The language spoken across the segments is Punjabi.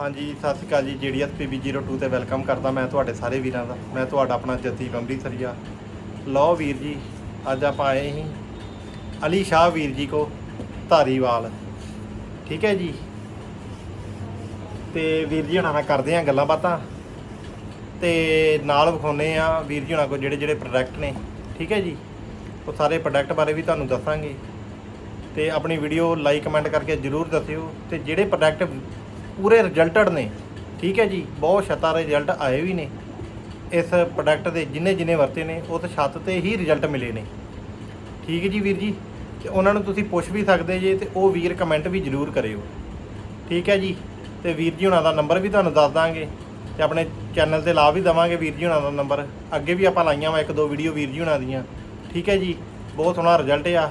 ਹਾਂਜੀ, ਸਤਿ ਸ਼੍ਰੀ ਅਕਾਲ ਜੀ। ਜੀਡੀਐਸ ਪੀਬੀ 02 ਤੇ ਵੈਲਕਮ ਕਰਦਾ ਮੈਂ ਤੁਹਾਡੇ ਸਾਰੇ ਵੀਰਾਂ ਦਾ। ਮੈਂ ਤੁਹਾਡਾ ਆਪਣਾ ਜਤੀਪ ਸਰੀਆ ਲਓ ਵੀਰ ਜੀ, ਅੱਜ ਆਪਾਂ ਆਏ ਹੀ ਅਲੀ ਸ਼ਾਹ ਵੀਰ ਜੀ ਕੋ ਧਾਰੀਵਾਲ। ਠੀਕ ਹੈ ਜੀ? ਤੇ ਵੀਰ ਜੀ ਹੁਣਾਂ ਨਾਲ ਕਰਦੇ ਆ ਗੱਲਾਂ ਬਾਤਾਂ। ਤੇ ਨਾਲ ਵਿਖਾਉਨੇ ਆ ਵੀਰ ਜੀ ਹੁਣਾਂ ਕੋ ਜਿਹੜੇ ਜਿਹੜੇ ਪ੍ਰੋਡਕਟ ਨੇ। ਠੀਕ ਹੈ ਜੀ? ਉਹ ਸਾਰੇ ਪ੍ਰੋਡਕਟ ਬਾਰੇ ਵੀ ਤੁਹਾਨੂੰ ਦੱਸਾਂਗੇ। ਤੇ ਆਪਣੀ ਵੀਡੀਓ ਲਾਈਕ ਕਮੈਂਟ ਕਰਕੇ ਜਰੂਰ ਦੱਸਿਓ। ਤੇ ਜਿਹੜੇ ਪ੍ਰੋਡਕਟ ਪੂਰੇ ਰਿਜ਼ਲਟਡ ਨੇ। ਠੀਕ ਹੈ ਜੀ, ਬਹੁਤ ਛਤਾ ਰਿਜ਼ਲਟ ਆਏ ਵੀ ਨੇ। ਇਸ ਪ੍ਰੋਡਕਟ ਦੇ ਜਿੰਨੇ ਜਿੰਨੇ ਵਰਤੇ ਨੇ, ਉਹ ਤਾਂ ਛੱਤ ਤੇ ਹੀ ਰਿਜ਼ਲਟ ਮਿਲੇ ਨੇ। ਠੀਕ ਹੈ ਜੀ ਵੀਰ ਜੀ, ਤੇ ਉਹਨਾਂ ਨੂੰ ਤੁਸੀਂ ਪੁੱਛ ਵੀ ਸਕਦੇ ਜੇ, ਤੇ ਉਹ ਵੀਰ ਕਮੈਂਟ ਵੀ ਜਰੂਰ ਕਰਿਓ। ਠੀਕ ਹੈ ਜੀ, ਤੇ ਵੀਰ ਜੀ ਹੁਣਾਂ ਦਾ ਨੰਬਰ ਵੀ ਤੁਹਾਨੂੰ ਦੱਸ ਦਾਂਗੇ। ਤੇ ਆਪਣੇ ਚੈਨਲ ਤੇ ਲਾ ਵੀ ਦਵਾਂਗੇ ਵੀਰ ਜੀ ਹੁਣਾਂ ਦਾ ਨੰਬਰ ਅੱਗੇ ਵੀ ਆਪਾਂ ਲਾਈਆਂ ਵਾ ਇੱਕ ਦੋ ਵੀਡੀਓ ਵੀਰ ਜੀ ਹੁਣਾਂ ਦੀਆਂ। ਠੀਕ ਹੈ ਜੀ, ਬਹੁਤ ਸੋਹਣਾ ਰਿਜ਼ਲਟ ਆ।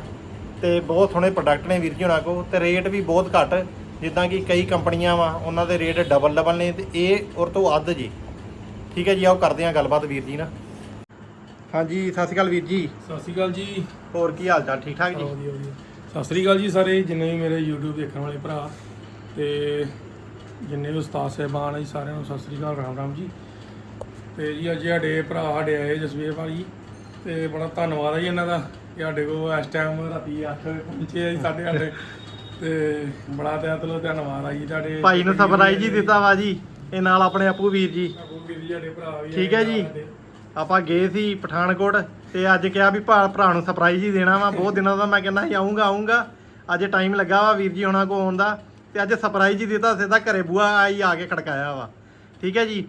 ਤੇ ਬਹੁਤ ਸੋਹਣੇ ਪ੍ਰੋਡਕਟ ਨੇ ਵੀਰ ਜੀ ਹੁਣਾਂ ਕੋ ਤੇ ਰੇਟ ਵੀ ਬਹੁਤ ਘੱਟ। ਜਿੱਦਾਂ ਕਿ ਕਈ ਕੰਪਨੀਆਂ ਵਾ ਉਹਨਾਂ ਦੇ ਰੇਟ ਡਬਲ ਡਬਲ ਨੇ ਤੇ ਇਹ ਔਰ ਤੋਂ ਅੱਧ ਜੀ। ਠੀਕ ਹੈ ਜੀ ਆਓ ਕਰਦੇ ਹਾਂ ਗੱਲਬਾਤ ਵੀਰ ਜੀ ਨਾਲ। ਹਾਂਜੀ ਸਤਿ ਸ਼੍ਰੀ ਅਕਾਲ ਵੀਰ ਜੀ। ਸਤਿ ਸ਼੍ਰੀ ਅਕਾਲ ਜੀ। ਹੋਰ ਕੀ ਹਾਲ ਚਾਲ ਠੀਕ ਠਾਕ ਜੀ? ਵਧੀਆ ਵਧੀਆ ਸਤਿ ਸ਼੍ਰੀ ਅਕਾਲ ਜੀ ਸਾਰੇ ਜਿੰਨੇ ਵੀ ਮੇਰੇ YouTube ਦੇਖਣ ਵਾਲੇ ਭਰਾ ਤੇ ਜਿੰਨੇ ਵੀ ਉਸਤਾਦ ਸਾਹਿਬਾਨ ਆ ਜੀ ਸਾਰਿਆਂ ਨੂੰ ਸਤਿ ਸ਼੍ਰੀ ਅਕਾਲ ਰਾਮ ਰਾਮ ਜੀ। ਤੇ ਜੀ ਅੱਜ ਸਾਡੇ ਭਰਾ ਸਾਡੇ ਆਏ ਜਸਵੀਰ ਭਾਜੀ ਤੇ ਬੜਾ ਧੰਨਵਾਦ ਹੈ ਜੀ ਇਹਨਾਂ ਦਾ ਕਿ ਸਾਡੇ ਕੋਲ ਇਸ ਟਾਈਮ ਰਾਤੀ 8 ਵਜੇ ਪਹੁੰਚੇ ਆ ਜੀ ਸਾਡੇ ਸਾਡੇ। ਤੇ ਬੜਾ ਤੇ ਦਿਲੋਂ ਧੰਨਵਾਦ ਆ ਜੀ ਤੁਹਾਡੇ ਭਾਈ ਨੂੰ ਸਰਪ੍ਰਾਈਜ਼ ਹੀ ਦਿੱਤਾ ਵਾ ਜੀ ਇਹ ਨਾਲ ਆਪਣੇ ਆਪੂ ਵੀਰ ਜੀ ਆਪੂ ਵੀਰ ਜੀ ਸਾਡੇ ਭਰਾ ਵੀ ਠੀਕ ਹੈ ਜੀ। ਸਾਡੇ। ਆਪਾਂ ਗਏ ਸੀ ਪਠਾਨਕੋਟ ਤੇ ਅੱਜ ਕਿਹਾ ਵੀ ਭਾ ਭਰਾ ਨੂੰ ਸਰਪ੍ਰਾਈਜ਼ ਹੀ ਦੇਣਾ ਵਾ ਬਹੁਤ ਦਿਨਾਂ ਦਾ ਮੈਂ ਕਹਿੰਦਾ ਸੀ ਆਉਂਗਾ ਆਉਂਗਾ ਅੱਜ ਟਾਈਮ ਲੱਗਾ ਵਾ ਵੀਰ ਜੀ ਹੋਣਾ ਕੋ ਆਉਣ ਦਾ ਤੇ ਅੱਜ ਸਰਪ੍ਰਾਈਜ਼ ਹੀ ਦਿੱਤਾ ਸਿੱਧਾ ਘਰੇ ਬੂਆ ਆਈ ਆ ਕੇ ਖੜਕਾਇਆ ਵਾ ਠੀਕ ਹੈ ਜੀ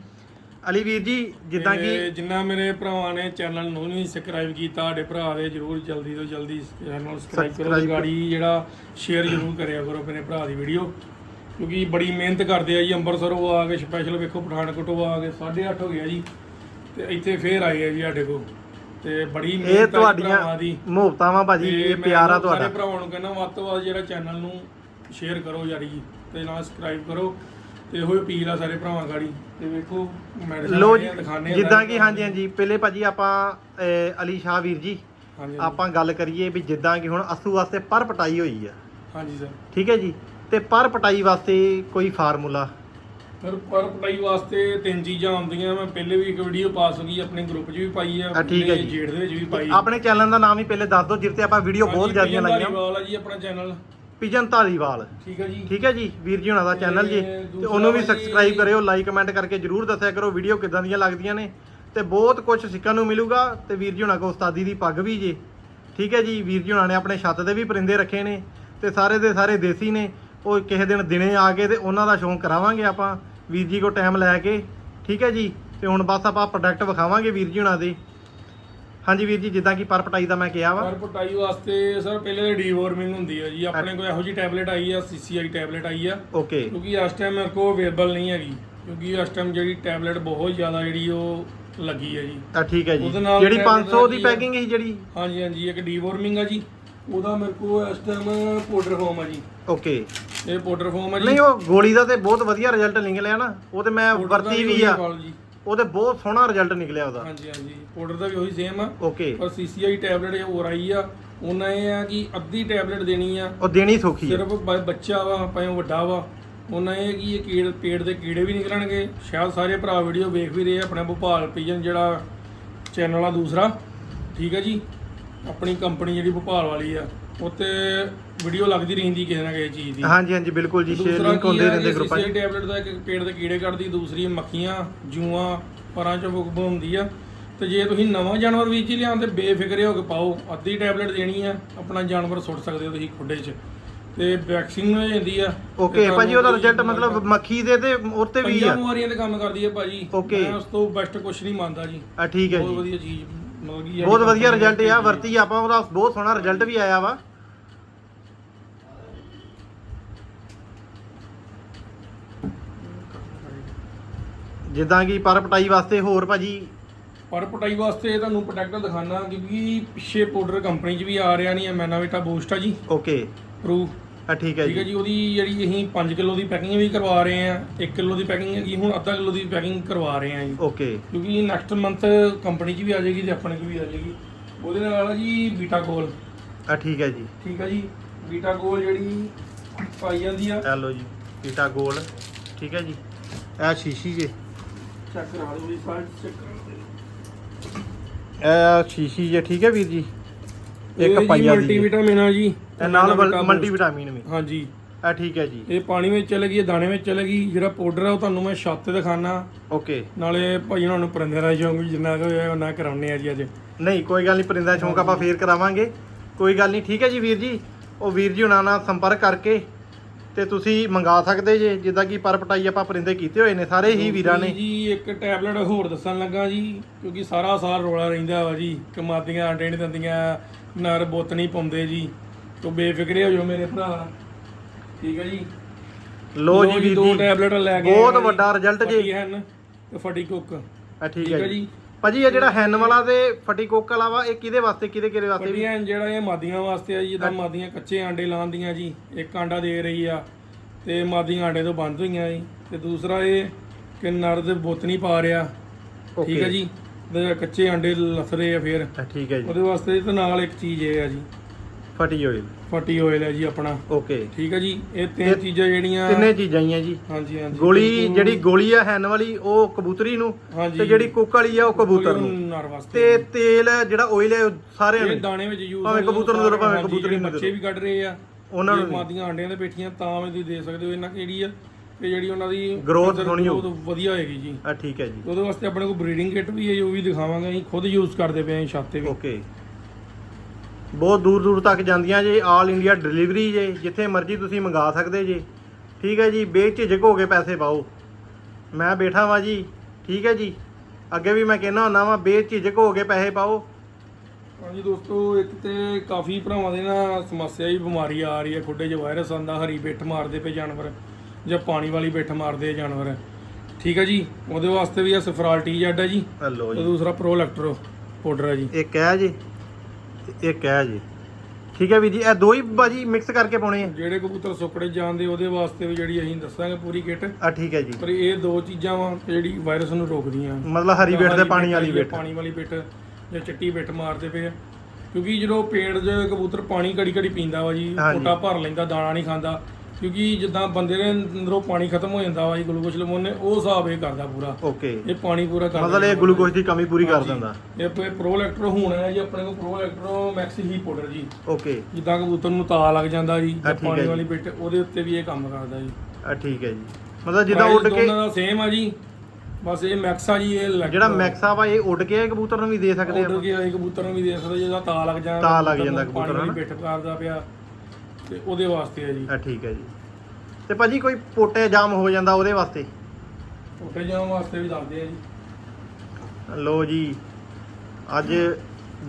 ਅਲੀ ਵੀਰ ਜੀ ਜਿੱਦਾਂ ਕਿ ਜਿੰਨਾ ਮੇਰੇ ਭਰਾਵਾਂ ਨੇ ਚੈਨਲ ਨੂੰ ਨਹੀਂ ਸਬਸਕ੍ਰਾਈਬ ਕੀਤਾ ਸਾਡੇ ਭਰਾ ਦੇ ਜਰੂਰ ਜਲਦੀ ਤੋਂ ਜਲਦੀ ਚੈਨਲ ਸਬਸਕ੍ਰਾਈਬ ਕਰੋ ਗਾੜੀ ਜਿਹੜਾ ਸ਼ੇਅਰ ਜਰੂਰ ਕਰਿਆ ਕਰੋ ਆਪਣੇ ਭਰਾ ਦੀ ਵੀਡੀਓ ਕਿਉਂਕਿ ਬੜੀ ਮਿਹਨਤ ਕਰਦੇ ਆ ਜੀ ਅੰਮ੍ਰਿਤਸਰੋਂ ਆ ਕੇ ਸਪੈਸ਼ਲ ਵੇਖੋ ਪਠਾਨਕੋਟੋਂ ਆ ਕੇ 8:30 ਹੋ ਗਿਆ ਜੀ ਤੇ ਇੱਥੇ ਫੇਰ ਆਏ ਆ ਜੀ ਸਾਡੇ ਕੋਲ ਤੇ ਬੜੀ ਮਿਹਨਤ ਤੁਹਾਡੀਆਂ ਮੁਹਬਤਾਂ ਵਾ ਭਾਜੀ ਇਹ ਪਿਆਰ ਆ ਸਾਰੇ ਤੁਹਾਡਾ। ਭਰਾਵਾਂ ਨੂੰ ਕਹਿੰਦਾ ਵੱਧ ਤੋਂ ਵੱਧ ਜਿਹੜਾ ਚੈਨਲ ਨੂੰ ਸ਼ੇਅਰ ਕਰੋ ਯਾਰੀ ਤੇ ਨਾਲ ਸਬਸਕ੍ਰਾਈਬ ਕਰੋ। ਇਹੋ ਅਪੀਲ ਆ ਸਾਰੇ ਭਰਾਵਾਂ ਗਾੜੀ ਤੇ ਵੇਖੋ ਮੈਡੀਸਨ ਲੋ ਜੀ ਦਿਖਾਣੇ ਜਿੱਦਾਂ ਕਿ ਹਾਂਜੀ ਹਾਂਜੀ ਪਹਿਲੇ ਭਾਜੀ ਆਪਾਂ ਅਹ, ਅਲੀ ਸ਼ਾਹ ਵੀਰ ਜੀ ਹਾਂਜੀ ਆਪਾਂ ਗੱਲ ਕਰੀਏ ਵੀ ਜਿੱਦਾਂ ਕਿ ਹੁਣ ਅਸੂ ਵਾਸਤੇ ਪਰ ਪਟਾਈ ਹੋਈ ਆ। ਹਾਂਜੀ ਸਰ। ਠੀਕ ਹੈ ਜੀ? ਤੇ ਪਰ ਪਟਾਈ ਵਾਸਤੇ ਕੋਈ ਫਾਰਮੂਲਾ? ਸਰ ਪਰ ਪੜਾਈ ਵਾਸਤੇ ਤਿੰਨ ਚੀਜ਼ਾਂ ਆਉਂਦੀਆਂ ਮੈਂ ਪਹਿਲੇ ਵੀ ਇੱਕ ਵੀਡੀਓ ਪਾਸ ਹੋ ਗਈ ਆਪਣੇ ਗਰੁੱਪ 'ਚ ਵੀ ਪਾਈ ਆ ਠੀਕ ਹੈ ਜੀ। ਜੇੜ ਦੇ ਵਿੱਚ ਵੀ ਪਾਈ ਆਪਣੇ ਚੈਨਲ ਦਾ ਨਾਮ ਹੀ ਪਹਿਲੇ ਦੱਸ ਦਿਓ ਜਿਰ ਤੇ ਆਪਾਂ ਵੀਡੀਓ ਬਹੁਤ ਜ਼ਿਆਦੀਆਂ ਲਾਈਆਂ। ਵਾਲਾ ਜੀ ਆਪਣਾ ਚੈਨਲ ਪਿਜਨ ਧਾਰੀਵਾਲ ਠੀਕ ਹੈ ਜੀ। ਠੀਕ ਹੈ ਜੀ ਵੀਰ ਜੀ ਹੁਣਾਂ ਦਾ ਚੈਨਲ ਜੀ। ਤੇ ਉਹਨੂੰ ਵੀ ਸਬਸਕ੍ਰਾਈਬ ਕਰਿਓ ਲਾਈਕ ਕਮੈਂਟ ਕਰਕੇ ਜਰੂਰ ਦੱਸਿਆ ਕਰੋ ਵੀਡੀਓ ਕਿਦਾਂ ਦੀਆਂ ਲੱਗਦੀਆਂ ਨੇ। ਤੇ ਬਹੁਤ ਕੁਝ ਸਿੱਖਣ ਨੂੰ ਮਿਲੂਗਾ। ਤੇ ਵੀਰ ਜੀ ਹੁਣਾਂ ਕੋ ਉਸਤਾਦੀ ਦੀ ਪੱਗ ਵੀ ਜੇ। ਠੀਕ ਹੈ ਜੀ ਵੀਰ ਜੀ ਹੁਣਾਂ ਨੇ ਆਪਣੇ ਛੱਤ ਤੇ ਵੀ ਪਰਿੰਦੇ ਰੱਖੇ ਨੇ। ਤੇ ਸਾਰੇ ਦੇ ਸਾਰੇ ਦੇਸੀ ਨੇ। ਉਹ ਕਿਸੇ ਦਿਨ ਦਿਨੇ ਆ ਕੇ ਤੇ ਉਹਨਾਂ ਦਾ ਸ਼ੌਂਕ ਕਰਾਵਾਂਗੇ ਆਪਾਂ। ਵੀਰ ਜੀ ਕੋ ਟਾਈਮ ਲੈ ਕੇ। ਠੀਕ ਹੈ ਜੀ ਤੇ ਹੁਣ ਬਸ ਆਪਾਂ ਪ੍ਰੋਡਕਟ ਵਿਖਾਵਾਂਗੇ ਵੀਰ ਜੀ ਹੁਣਾਂ ਦੇ। ਹਾਂਜੀ ਵੀਰ ਜੀ ਜਿੱਦਾਂ ਕਿ ਪਰ ਪਟਾਈ ਦਾ ਮੈਂ ਕਿਹਾ ਵਾ। ਪਰ ਪਟਾਈ ਵਾਸਤੇ ਸਰ ਪਹਿਲੇ ਤਾਂ ਡੀਵੋਰਮਿੰਗ ਹੁੰਦੀ ਹੈ ਜੀ। ਆਪਣੇ ਕੋਲ ਇਹੋ ਜੀ ਟੈਬਲੇਟ ਆਈ ਆ ਸੀਸੀਆਈ ਟੈਬਲੇਟ ਆਈ ਆ। ਓਕੇ। ਕਿਉਂਕਿ ਇਸ ਟਾਈਮ ਮੇਰੇ ਕੋਲ ਅਵੇਲੇਬਲ ਨਹੀਂ ਹੈਗੀ। ਕਿਉਂਕਿ ਇਸ ਟਾਈਮ ਜਿਹੜੀ ਟੈਬਲੇਟ ਬਹੁਤ ਜ਼ਿਆਦਾ ਜਿਹੜੀ ਉਹ ਲੱਗੀ ਹੈ ਜੀ। ਆ ਠੀਕ ਹੈ ਜੀ। ਉਹਦੇ ਨਾਲ ਜਿਹੜੀ tablet 500 ਦੀ? ਪੈਕਿੰਗ ਸੀ ਜਿਹੜੀ? ਹਾਂਜੀ ਹਾਂਜੀ ਇੱਕ ਡੀਵੋਰਮਿੰਗ ਆ ਜੀ। ਉਹਦਾ ਮੇਰੇ ਕੋਲ ਇਸ ਟਾਈਮ ਪਾਊਡਰ ਫਾਰਮ ਆ ਜੀ। ਓਕੇ। ਇਹ ਪਾਊਡਰ ਫਾਰਮ ਆ ਜੀ। ਨਹੀਂ ਉਹ ਗੋਲੀ ਦਾ ਤੇ ਬਹੁਤ ਵਧੀਆ ਰਿਜ਼ਲਟ ਨਿਕਲਿਆ ਨਾ। ਉਹ ਤੇ ਮੈਂ ਵਰਤੀ ਵੀ ਆ। ਨਾਲ ਜੀ ਉਹ ਤੇ ਬਹੁਤ ਸੋਹਣਾ ਰਿਜ਼ਲਟ ਨਿਕਲਿਆ ਉਹਦਾ। ਹਾਂਜੀ ਹਾਂਜੀ। ਪਾਊਡਰ ਦਾ ਵੀ ਉਹੀ ਸੇਮ ਆ। ਓਕੇ ਪਰ ਸੀਸੀਆਈ ਟੈਬਲੇਟ ਇਹ ਹੋਰ ਆਈ ਆ। ਉਹਨਾਂ ਇਹ ਆ ਕਿ ਅੱਧੀ ਟੈਬਲੇਟ ਦੇਣੀ ਆ। ਉਹ ਦੇਣੀ ਸੌਖੀ ਆ। ਸਿਰਫ ਬ- ਬੱਚਾ ਵਾ ਭਾਵੇਂ ਵੱਡਾ ਵਾ। ਉਹਨਾਂ ਇਹ ਕਿ ਇਹ ਕੀੜ ਪੇਟ ਦੇ ਕੀੜੇ ਵੀ ਨਿਕਲਣਗੇ। ਸ਼ਾਇਦ ਸਾਰੇ ਭਰਾ ਵੀਡੀਓ ਵੇਖ ਵੀ ਰਹੇ ਆ। ਆਪਣਾ ਭੋਪਾਲ ਪੀਜਨ ਜਿਹੜਾ ਚੈਨਲ ਆ ਦੂਸਰਾ। ਠੀਕ ਹੈ ਜੀ? ਆਪਣੀ ਕੰਪਨੀ ਜਿਹੜੀ ਭੋਪਾਲ ਵਾਲੀ ਆ। ਉੱਤੇ ਵੀਡੀਓ ਲੱਗਦੀ ਰਹਿੰਦੀ ਕਿਸੇ ਨਾ ਕਿਸੇ ਚੀਜ਼ ਦੀ। ਹਾਂਜੀ ਹਾਂਜੀ ਬਿਲਕੁਲ ਜੀ ਸ਼ੇਅਰ ਲਿੰਕ ਹੁੰਦੇ ਆ ਰਹਿੰਦੇ ਗਰੁੱਪਾਂ 'ਚ ਟੈਬਲੇਟ ਦਾ ਇੱਕ ਪੇਟ ਦੇ ਕੀੜੇ ਕੱਢਦੀ ਦੂਸਰੀ ਮੱਖੀਆਂ ਜੂਆਂ ਪਰਾਂ ਚੋਂ ਬੁੱਕ ਹੁੰਦੀ ਆ। ਤੇ ਜੇ ਤੁਸੀਂ ਨਵਾਂ ਜਾਨਵਰ ਵੀਚ ਹੀ ਲਿਆਉਂਦੇ ਬੇਫਿਕਰੇ ਹੋ ਕੇ ਪਾਓ ਅੱਧੀ ਟੈਬਲੇਟ ਦੇਣੀ ਆ ਆਪਣਾ ਜਾਨਵਰ ਸੁੱਟ ਸਕਦੇ ਹੋ ਤੁਸੀਂ ਖੁੱਡੇ 'ਚ। ਤੇ ਵੈਕਸੀਨ ਹੋ ਜਾਂਦੀ ਆ ਓਕੇ ਭਾਜੀ ਉਹਦਾ ਰਿਜ਼ਲਟ ਮਤਲਬ ਮੱਖੀ ਦੇ ਤੇ ਉਹ ਤੇ ਵੀ ਪੰਜਾਂ ਆ ਬਿਮਾਰੀਆਂ ਤੇ ਕੰਮ ਕਰਦੀ ਹੈ ਭਾਜੀ. ਮੈਂ ਉਸ ਤੋਂ ਬੈਸਟ ਕੁਝ ਨਹੀਂ ਮੰਨਦਾ ਜੀ। ਆ ਠੀਕ ਹੈ ਬਹੁਤ ਜੀ। ਵਧੀਆ ਚੀਜ਼। ਮਤਲਬ ਕਿ ਬਹੁਤ ਵਧੀਆ ਰਿਜ਼ਲਟ ਆ ਵਰਤੀ ਆਪਾਂ ਉਹਦਾ ਬਹੁਤ ਸੋਹਣਾ ਰਿਜ਼ਲਟ ਵੀ ਆਇਆ ਵਾ। ਜਿੱਦਾਂ ਕਿ ਪਰ ਪਟਾਈ ਵਾਸਤੇ ਹੋਰ ਭਾਜੀ ਪਰ ਪਟਾਈ ਵਾਸਤੇ ਤੁਹਾਨੂੰ ਪ੍ਰੋਡਕਟ ਦਿਖਾਣਾ ਕਿਉਂਕਿ ਪਿੱਛੇ ਪਾਊਡਰ ਕੰਪਨੀ 'ਚ ਵੀ ਆ ਰਿਹਾ ਨਹੀਂ ਹੈ ਮੈਨਾਵਿਟਾ ਬੂਸਟ ਆ ਜੀ। ਓਕੇ ਪ੍ਰੂ ਆ ਠੀਕ ਹੈ ਠੀਕ ਹੈ ਜੀ। ਜੀ ਉਹਦੀ ਜਿਹੜੀ ਅਸੀਂ 5 ਕਿਲੋ ਦੀ ਪੈਕਿੰਗ ਵੀ ਕਰਵਾ ਰਹੇ ਆ 1 ਕਿਲੋ ਦੀ ਪੈਕਿੰਗ ਹੈਗੀ ਹੁਣ ਅੱਧਾ ਕਿਲੋ ਦੀ ਪੈਕਿੰਗ ਕਰਵਾ ਰਹੇ ਆ ਜੀ। ਓਕੇ ਕਿਉਂਕਿ ਨੈਕਸਟ ਮੰਥ ਕੰਪਨੀ 'ਚ ਵੀ ਆ ਜਾਏਗੀ ਤੇ ਆਪਣੇ 'ਚ ਵੀ ਆ ਜਾਏਗੀ। ਉਹਦੇ ਨਾਲ ਆ ਜੀ ਬੀਟਾ ਗੋਲ। ਆ ਠੀਕ ਹੈ ਜੀ। ਠੀਕ ਹੈ ਜੀ ਬੀਟਾ ਗੋਲ ਜਿਹੜੀ ਪਾਈ ਜਾਂਦੀ ਆ। ਲਓ ਜੀ ਪੀਟਾ ਗੋਲ। ਠੀਕ ਹੈ ਜੀ ਇਹ ਸ਼ੀਸ਼ੀ ਜੇ। ਚੈੱਕ ਕਰਾ ਦਿਓ ਜੀ ਸਾਈਜ਼ ਚੈੱਕ ਕਰਾ ਦਿਓ। ਇਹ ਸ਼ੀਸ਼ੀ ਜੇ ਠੀਕ ਹੈ ਵੀਰ ਜੀ। ਇੱਕ ਪਾਈਆ ਦੀ ਮਲਟੀ ਜੇ। ਵਿਟਾਮਿਨ ਆ ਜੀ। ਤੇ ਨਾਲ। ਮਲਟੀ ਵਿਟਾਮਿਨ ਵੀ। ਹਾਂਜੀ। ਇਹ ਠੀਕ ਹੈ ਜੀ। ਇਹ ਪਾਣੀ ਵਿੱਚ ਚਲੇ ਗਈ ਇਹ ਦਾਣੇ ਵਿੱਚ ਚਲੇ ਗਈ ਜਿਹੜਾ ਪਾਊਡਰ ਆ ਉਹ ਤੁਹਾਨੂੰ ਮੈਂ ਛੱਤ ਤੇ ਦਿਖਾਣਾ ਓਕੇ। ਨਾਲੇ ਭਾਈ ਉਹਨਾਂ ਨੂੰ ਪਰਿੰਦੇ ਦਾ ਸ਼ੌਂਕ ਵੀ ਜਿੰਨਾ ਕੁ ਹੋਇਆ ਉਹਨਾਂ ਕਰਾਉਣੇ ਆ ਜੀ ਅੱਜ। ਨਹੀਂ ਕੋਈ ਗੱਲ ਨਹੀਂ ਪਰਿੰਦਾ ਸ਼ੌਂਕ ਆਪਾਂ ਫੇਰ ਕਰਾਵਾਂਗੇ। ਕੋਈ ਗੱਲ ਨਹੀਂ ਠੀਕ ਹੈ ਜੀ ਵੀਰ ਜੀ। ਉਹ ਵੀਰ ਜੀ ਹੁਣਾਂ ਨਾਲ ਸੰਪਰਕ ਕਰਕੇ ਤੇ ਤੁਸੀਂ ਮੰਗਾ ਸਕਦੇ ਜੇ ਜਿੱਦਾਂ ਕਿ ਪਰ ਪਟਾਈ ਆਪਾਂ ਪਰਿੰਦੇ ਕੀਤੇ ਹੋਏ ਨੇ ਸਾਰੇ ਹੀ ਵੀਰਾਂ ਨੇ। ਜੀ ਇੱਕ ਟੈਬਲੇਟ ਹੋਰ ਦੱਸਣ ਲੱਗਾ ਜੀ ਕਿਉਂਕਿ ਸਾਰਾ ਸਾਲ ਰੋਲਾ ਰਹਿੰਦਾ ਵਾ ਜੀ ਕਮਾਦੀਆਂ ਨਹੀਂ ਦਿੰਦੀਆਂ ਨਰ ਬੁੱਤ ਨਹੀਂ ਪਾਉਂਦੇ ਜੀ। ਤੋ ਬੇਫਿਕਰੇ ਹੋ ਜਾਓ ਮੇਰੇ ਭਰਾ। ਠੀਕ ਹੈ ਜੀ? ਲੋ ਜੀ ਵੀਰ ਦੋ ਜੀ ਟੈਬਲੇਟ ਲੈ ਕੇ ਬਹੁਤ ਵੱਡਾ result ਜੀ। ਹਨ ਤੇ ਫਟੀ ਕੁੱਕ। ਆ ਠੀਕ ਹੈ ਜੀ। ਜੀ? ਭਾਜੀ ਇਹ ਜਿਹੜਾ ਹੈਨ ਵਾਲਾ ਤੇ ਫਟੀ ਕੋਕ ਵਾਲਾ ਇਹ ਕਿਹਦੇ ਵਾਸਤੇ ਕਿਹਦੇ ਕਿਹਦੇ ਵਾਸਤੇ ਵੀ? ਫਟੀਆਂ ਜਿਹੜਾ ਇਹ ਮਾਦੀਆਂ ਵਾਸਤੇ ਆ ਜੀ ਜਿੱਦਾਂ ਮਾਦੀਆਂ ਕੱਚੇ ਆਂਡੇ ਲਾਉਂਦੀਆਂ ਜੀ ਇੱਕ ਆਂਡਾ ਦੇ ਰਹੀ ਆ ਤੇ ਮਾਦੀਆਂ ਆਂਡੇ ਤੋਂ ਬੰਦ ਹੋਈਆਂ ਜੀ। ਤੇ ਦੂਸਰਾ ਇਹ ਕਿ ਨਰ ਦੇ ਬੁੱਤ ਨਹੀਂ ਪਾ ਰਿਹਾ। ਠੀਕ ਹੈ ਜੀ? ਕੱਚੇ ਆਂਡੇ ਲੱਥਦੇ ਆ ਫਿਰ। ਠੀਕ ਹੈ ਜੀ। ਉਹਦੇ ਵਾਸਤੇ ਤੇ ਨਾਲ ਇੱਕ ਚੀਜ਼ ਇਹ ਆ ਜੀ। ਫਟੀ ਹੋਈ ਫਟੀ ਆਇਲ ਹੈ ਜੀ ਆਪਣਾ। ਓਕੇ। ਠੀਕ ਹੈ ਜੀ? ਇਹ ਤਿੰਨ ਚੀਜ਼ਾਂ ਜਿਹੜੀਆਂ ਤਿੰਨੇ ਚੀਜ਼ਾਂ ਹੀ ਆ ਜੀ। ਹਾਂਜੀ ਹਾਂਜੀ। ਗੋਲੀ ਜਿਹੜੀ ਗੋਲੀ ਆ ਹੈਨ ਵਾਲੀ ਉਹ ਕਬੂਤਰੀ ਨੂੰ ਤੇ ਜਿਹੜੀ ਕੋਕ ਵਾਲੀ ਆ ਉਹ ਕਬੂਤਰ ਨੂੰ। ਤੇ ਤੇਲ ਜਿਹੜਾ ਆਇਲ ਹੈ ਉਹ ਸਾਰਿਆਂ ਇਹ ਨੂੰ। ਦਾਣੇ ਵਿੱਚ ਯੂਜ਼ ਭਾਵੇਂ ਕਬੂਤਰ ਨੂੰ ਦੇ ਭਾਵੇਂ ਕਬੂਤਰੀ ਨੂੰ ਬੱਚੇ ਵੀ ਕੱਢ ਰਹੇ ਆ ਉਹਨਾਂ ਨੂੰ ਮਾਦੀਆਂ ਆਂਡਿਆਂ ਦੇ ਬੈਠੀਆਂ ਤਾਂ ਵੀ ਤੁਸੀਂ ਦੇ ਸਕਦੇ ਹੋ ਇਹਨਾਂ ਕਿਹੜੀ ਆ? ਕਿ ਜਿਹੜੀ ਉਹਨਾਂ ਦੀ ਸੋਹਣੀ ਹੋਊ। growth ਵਧੀਆ ਹੋਏਗੀ ਜੀ। ਆ ਠੀਕ ਹੈ ਜੀ। ਉਹਦੇ ਵਾਸਤੇ ਆਪਣੇ ਕੋਲ ਬਰੀਡਿੰਗ ਕਿੱਟ ਵੀ ਹੈ ਉਹ ਵੀ ਦਿਖਾਵਾਂਗੇ ਅਸੀਂ ਖੁਦ ਯੂਜ਼ ਕਰਦੇ ਪਏ ਹਾਂ ਛੱਤ ਤੇ ਵੀ। ਓਕੇ। ਬਹੁਤ ਦੂਰ ਦੂਰ ਤੱਕ ਜਾਂਦੀਆਂ ਜੇ ਆਲ ਇੰਡੀਆ ਡਿਲੀਵਰੀ ਜੇ ਜਿੱਥੇ ਮਰਜ਼ੀ ਤੁਸੀਂ ਮੰਗਾ ਸਕਦੇ ਜੇ। ਠੀਕ ਹੈ ਜੀ ਬੇਝਿਜਕ ਹੋ ਕੇ ਪੈਸੇ ਪਾਓ। ਮੈਂ ਬੈਠਾ ਵਾਂ ਜੀ ਠੀਕ ਹੈ ਜੀ। ਅੱਗੇ ਵੀ ਮੈਂ ਕਹਿਣਾ ਹੁੰਦਾ ਵਾਂ ਬੇਝਿਜਕ ਹੋ ਕੇ ਪੈਸੇ ਪਾਓ। ਹਾਂਜੀ ਦੋਸਤੋ ਇੱਕ ਤੇ ਕਾਫੀ ਭਰਾਵਾਂ ਦੇ ਨਾ ਸਮੱਸਿਆ ਹੀ ਬਿਮਾਰੀ ਆ ਰਹੀ ਹੈ ਖੁੱਡੇ 'ਚ ਵਾਇਰਸ ਆਂਦਾ ਹਰੀ ਬਿੱਠ ਮਾਰਦੇ ਪਏ ਜਾਨਵਰ ਜਾਂ ਪਾਣੀ ਵਾਲੀ ਬਿੱਠ ਮਾਰਦੇ ਜਾਨਵਰ। ਠੀਕ ਹੈ ਜੀ ਉਹਦੇ ਵਾਸਤੇ ਵੀ ਆ ਸਫਰਾਲ ਟੀ ਜੈਡ ਹੈ ਜੀ ਤੇ ਜੀ। ਦੂਸਰਾ ਪ੍ਰੋ ਇਲੈਕਟ੍ਰੋ ਪਾਊਡਰ ਹੈ ਜੀ। ਇੱਕ ਹੈ ਜੀ ਤੇ ਇੱਕ ਹੈ ਜੀ। ਠੀਕ ਹੈ ਵੀ ਜੀ ਇਹ ਦੋ ਹੀ ਬਾਜੀ ਮਿਕਸ ਕਰਕੇ ਪਾਉਣੇ ਆ। ਜਿਹੜੇ ਕਬੂਤਰ ਸੁੱਕੜੇ ਜਾਂਦੇ ਉਹਦੇ ਵਾਸਤੇ ਵੀ ਜਿਹੜੀ ਅਸੀਂ ਦੱਸਾਂਗੇ ਪੂਰੀ ਕਿੱਟ ਆ ਠੀਕ ਹੈ ਜੀ। ਪਰ ਇਹ ਦੋ ਚੀਜ਼ਾਂ ਵਾ ਜਿਹੜੀ ਵਾਇਰਸ ਨੂੰ ਰੋਕਦੀਆਂ। ਮਤਲਬ ਹਰੀ ਬੇਟ ਤੇ ਪਾਣੀ ਵਾਲੀ ਬੇਟ ਪਾਣੀ ਵਾਲੀ ਬਿੱਟ ਜਾਂ ਚਿੱਟੀ ਬਿੱਟ ਮਾਰਦੇ ਪਏ ਆ। ਕਿਉਂਕਿ ਜਦੋਂ ਪੇੜ 'ਚ ਕਬੂਤਰ ਪਾਣੀ ਘੜੀ ਘੜੀ ਪੀਂਦਾ ਵਾ ਜੀ। ਪੋਟਾ ਭਰ ਲੈਂਦਾ ਦਾਣਾ ਨਹੀਂ ਖਾਂਦਾ। ਕਿਉਂਕਿ ਜਿੱਦਾਂ ਬੰਦੇ ਦੇ ਅੰਦਰੋਂ ਪਾਣੀ ਖਤਮ ਹੋ ਜਾਂਦਾ ਵਾ ਜੀ ਗਲੂਕੋਜ਼ ਲਮੋਨੇ ਉਹ ਹਿਸਾਬ ਇਹ ਕਰਦਾ ਪੂਰਾ। ਓਕੇ। ਇਹ ਪਾਣੀ ਪੂਰਾ ਕਰਦਾ ਮਤਲਬ ਇਹ ਗਲੂਕੋਜ਼ ਦੀ ਕਮੀ ਪੂਰੀ ਕਰ ਦਿੰਦਾ। ਇਹ ਪੇ ਪ੍ਰੋ ਇਲੈਕਟ੍ਰੋ ਹੋਣਾ ਹੈ ਜੀ ਆਪਣੇ ਕੋਲ ਪ੍ਰੋ ਇਲੈਕਟ੍ਰੋ ਮੈਕਸ ਹੀ ਪਾਊਡਰ ਜੀ। ਓਕੇ। ਜਿੱਦਾਂ ਕਬੂਤਰ ਨੂੰ ਤਾ ਲੱਗ ਜਾਂਦਾ ਜੀ ਪਾਣੀ। ਵਾਲੀ ਬਿੱਟ ਉਹਦੇ ਉੱਤੇ ਵੀ ਇਹ ਕੰਮ ਕਰਦਾ ਜੀ। ਆ ਠੀਕ ਹੈ ਜੀ। ਮਤਲਬ ਜਿੱਦਾਂ ਉੱਡ ਕੇ ਦੋਨਾਂ ਦਾ ਸੇਮ ਆ ਜੀ। ਬਸ ਇਹ ਮੈਕਸ ਆ ਜੀ ਇਹ ਜਿਹੜਾ ਮੈਕਸਾ ਵਾ ਇਹ ਉੱਡ ਕੇ ਕਬੂਤਰ ਨੂੰ ਵੀ ਦੇ ਸਕਦੇ ਆ? ਗਿਆ ਇਹ ਕਬੂਤਰ ਨੂੰ ਵੀ ਦੇ ਸਕਦੇ ਜਿਹਦਾ ਤਾ ਲੱਗ ਜਾਂਦਾ ਤਾ ਲੱਗ ਜਾਂਦਾ ਨੂੰ ਕਬੂਤਰ। ਵਾਲੀ ਬਿੱਠ ਕਰਦਾ ਪਿਆ। ਤੇ ਉਹਦੇ ਵਾਸਤੇ ਆ ਜੀ। ਆ ਠੀਕ ਹੈ ਜੀ। ਤੇ ਭਾਜੀ ਕੋਈ ਪੋਟੇ ਜਾਮ ਹੋ ਜਾਂਦਾ ਉਹਦੇ ਵਾਸਤੇ? ਉੱਥੇ ਜਾਣ ਵਾਸਤੇ ਵੀ ਦੱਸਦੇ ਆ ਜੀ। ਲੋ ਜੀ ਅੱਜ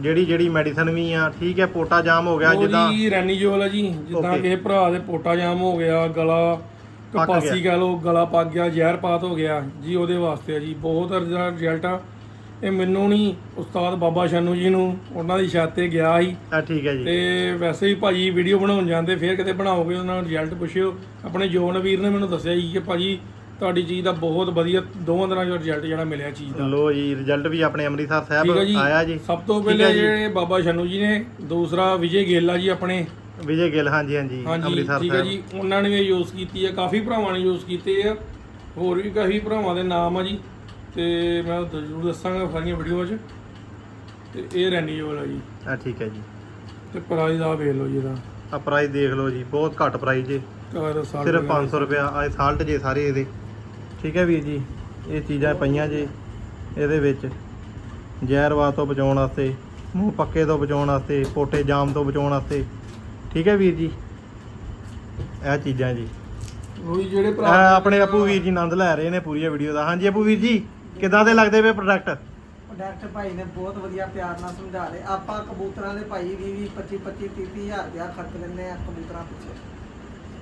ਜਿਹੜੀ ਜਿਹੜੀ ਮੈਡੀਸਨ ਵੀ ਆ ਠੀਕ ਹੈ ਪੋਟਾ ਜਾਮ ਹੋ ਗਿਆ ਉਹ ਜਿੱਦਾਂ। ਜੀ ਰੈਨੀਜੋਲ ਆ ਜੀ ਜਿੱਦਾਂ Okay. ਕਿ ਭਰਾ ਦੇ ਪੋਟਾ ਜਾਮ ਹੋ ਗਿਆ ਗਲਾ ਪੱਕ ਕਪਾਸੀ ਕਹ ਲੋ ਗਲਾ ਪੱਕ ਗਿਆ ਜ਼ਹਿਰ ਪਾਤ ਹੋ ਗਿਆ। ਜੀ ਉਹਦੇ ਵਾਸਤੇ ਆ ਜੀ ਬਹੁਤ ਰਿਜ਼ਲਟ ਆ। ਇਹ ਮੈਨੂੰ ਨਹੀਂ ਉਸਤਾਦ ਬਾਬਾ ਸ਼ਾਨੂ ਜੀ ਨੂੰ ਉਹਨਾਂ ਦੀ ਛੱਤ ਤੇ ਗਿਆ ਸੀ। ਆ ਠੀਕ ਹੈ ਜੀ। ਤੇ ਵੈਸੇ ਵੀ ਭਾਜੀ ਵੀਡੀਓ ਬਣਾਉਣ ਜਾਂਦੇ ਫੇਰ ਕਿਤੇ ਬਣਾਓਗੇ ਉਹਨਾਂ ਨੂੰ ਰਿਜ਼ਲਟ ਪੁੱਛਿਓ। ਆਪਣੇ ਜੋਨ ਵੀਰ ਨੇ ਮੈਨੂੰ ਦੱਸਿਆ ਜੀ ਕਿ ਭਾਜੀ ਤੁਹਾਡੀ ਚੀਜ਼ ਦਾ ਬਹੁਤ ਵਧੀਆ ਦੋਵਾਂ ਦਿਨਾਂ ਦਾ ਰਿਜ਼ਲਟ ਜਿਹੜਾ ਮਿਲਿਆ ਚੀਜ਼ ਦਾ। ਲੋ ਜੀ ਰਿਜ਼ਲਟ ਵੀ ਆਪਣੇ ਅੰਮ੍ਰਿਤਸਰ ਠੀਕ ਹੈ ਸਾਹਿਬ ਜੀ। ਆਇਆ ਜੀ। ਸਭ ਤੋਂ ਠੀਕ ਹੈ ਪਹਿਲੇ ਜੀ। ਜਿਹੜੇ ਬਾਬਾ ਸ਼ਾਨੂ ਜੀ ਨੇ ਦੂਸਰਾ ਵਿਜੇ ਗੇਲਾ ਜੀ ਆਪਣੇ। ਵਿਜੇ ਗਿੱਲ ਹਾਂਜੀ ਹਾਂਜੀ ਹਾਂਜੀ ਅੰਮ੍ਰਿਤਸਰ ਠੀਕ ਹੈ ਸਾਹਿਬ। ਜੀ। ਉਹਨਾਂ ਨੇ ਵੀ ਯੂਜ਼ ਕੀਤੀ ਹੈ ਕਾਫੀ ਭਰਾਵਾਂ ਨੇ ਯੂਜ਼ ਕੀਤੇ ਆ ਹੋਰ ਵੀ ਕਾਫੀ ਭਰਾਵਾਂ ਦੇ ਨਾਮ ਆ ਜੀ। ਤੇ ਮੈਂ ਉਹ ਜ਼ਰੂਰ ਦੱਸਾਂਗਾ ਸਾਰੀਆਂ ਵੀਡੀਓ 'ਚ ਤੇ ਇਹ ਰੈਨੀਜੋਲ ਆ ਜੀ। ਆ ਠੀਕ ਹੈ ਜੀ। ਤੇ ਪ੍ਰਾਈਸ ਆ ਵੇਖ ਲਓ ਜੀ ਇਹਦਾ। ਆ ਪ੍ਰਾਈਸ ਦੇਖ ਲਓ ਜੀ ਬਹੁਤ ਘੱਟ ਪ੍ਰਾਈਸ ਜੇ। ਘਰ ਸਾਲ ਸਿਰਫ 500 ਰੁਪਿਆ ਆ ਸਾਲਟ ਜੇ ਸਾਰੇ ਇਹਦੇ। ਠੀਕ ਹੈ ਵੀਰ ਜੀ ਇਹ ਚੀਜ਼ਾਂ ਪਈਆਂ ਜੇ ਇਹਦੇ ਵਿੱਚ। ਜ਼ਹਿਰਵਾ ਤੋਂ ਬਚਾਉਣ ਵਾਸਤੇ ਮੂੰਹ ਪੱਕੇ ਤੋਂ ਬਚਾਉਣ ਵਾਸਤੇ ਪੋਟੇ ਜਾਮ ਤੋਂ ਬਚਾਉਣ ਵਾਸਤੇ। ਠੀਕ ਹੈ ਵੀਰ ਜੀ। ਇਹ ਚੀਜ਼ਾਂ ਜੀ। ਉਹ ਜਿਹੜੇ ਭਰਾ ਆਪਣੇ ਆਪੂ ਵੀਰ ਜੀ ਆਨੰਦ ਲੈ ਰਹੇ ਨੇ ਪੂਰੀ ਵੀਡੀਓ ਦਾ। ਹਾਂਜੀ ਆਪੂ ਵੀਰ ਜੀ। ਕਿਦਾਂ ਦੇ ਲੱਗਦੇ ਪਏ ਪ੍ਰੋਡਕਟ ਡਾਕਟਰ ਭਾਈ ਨੇ ਬਹੁਤ ਵਧੀਆ ਪਿਆਰ ਨਾਲ ਸਮਝਾ ਲਏ। ਆਪਾਂ ਕਬੂਤਰਾਂ ਦੇ ਭਾਈ 20 20 25 25 30 ਹਜ਼ਾਰ ਰੁਪਇਆ ਖਰਚ ਲੈਂਦੇ ਆ ਕਬੂਤਰਾਂ ਪਿੱਛੇ।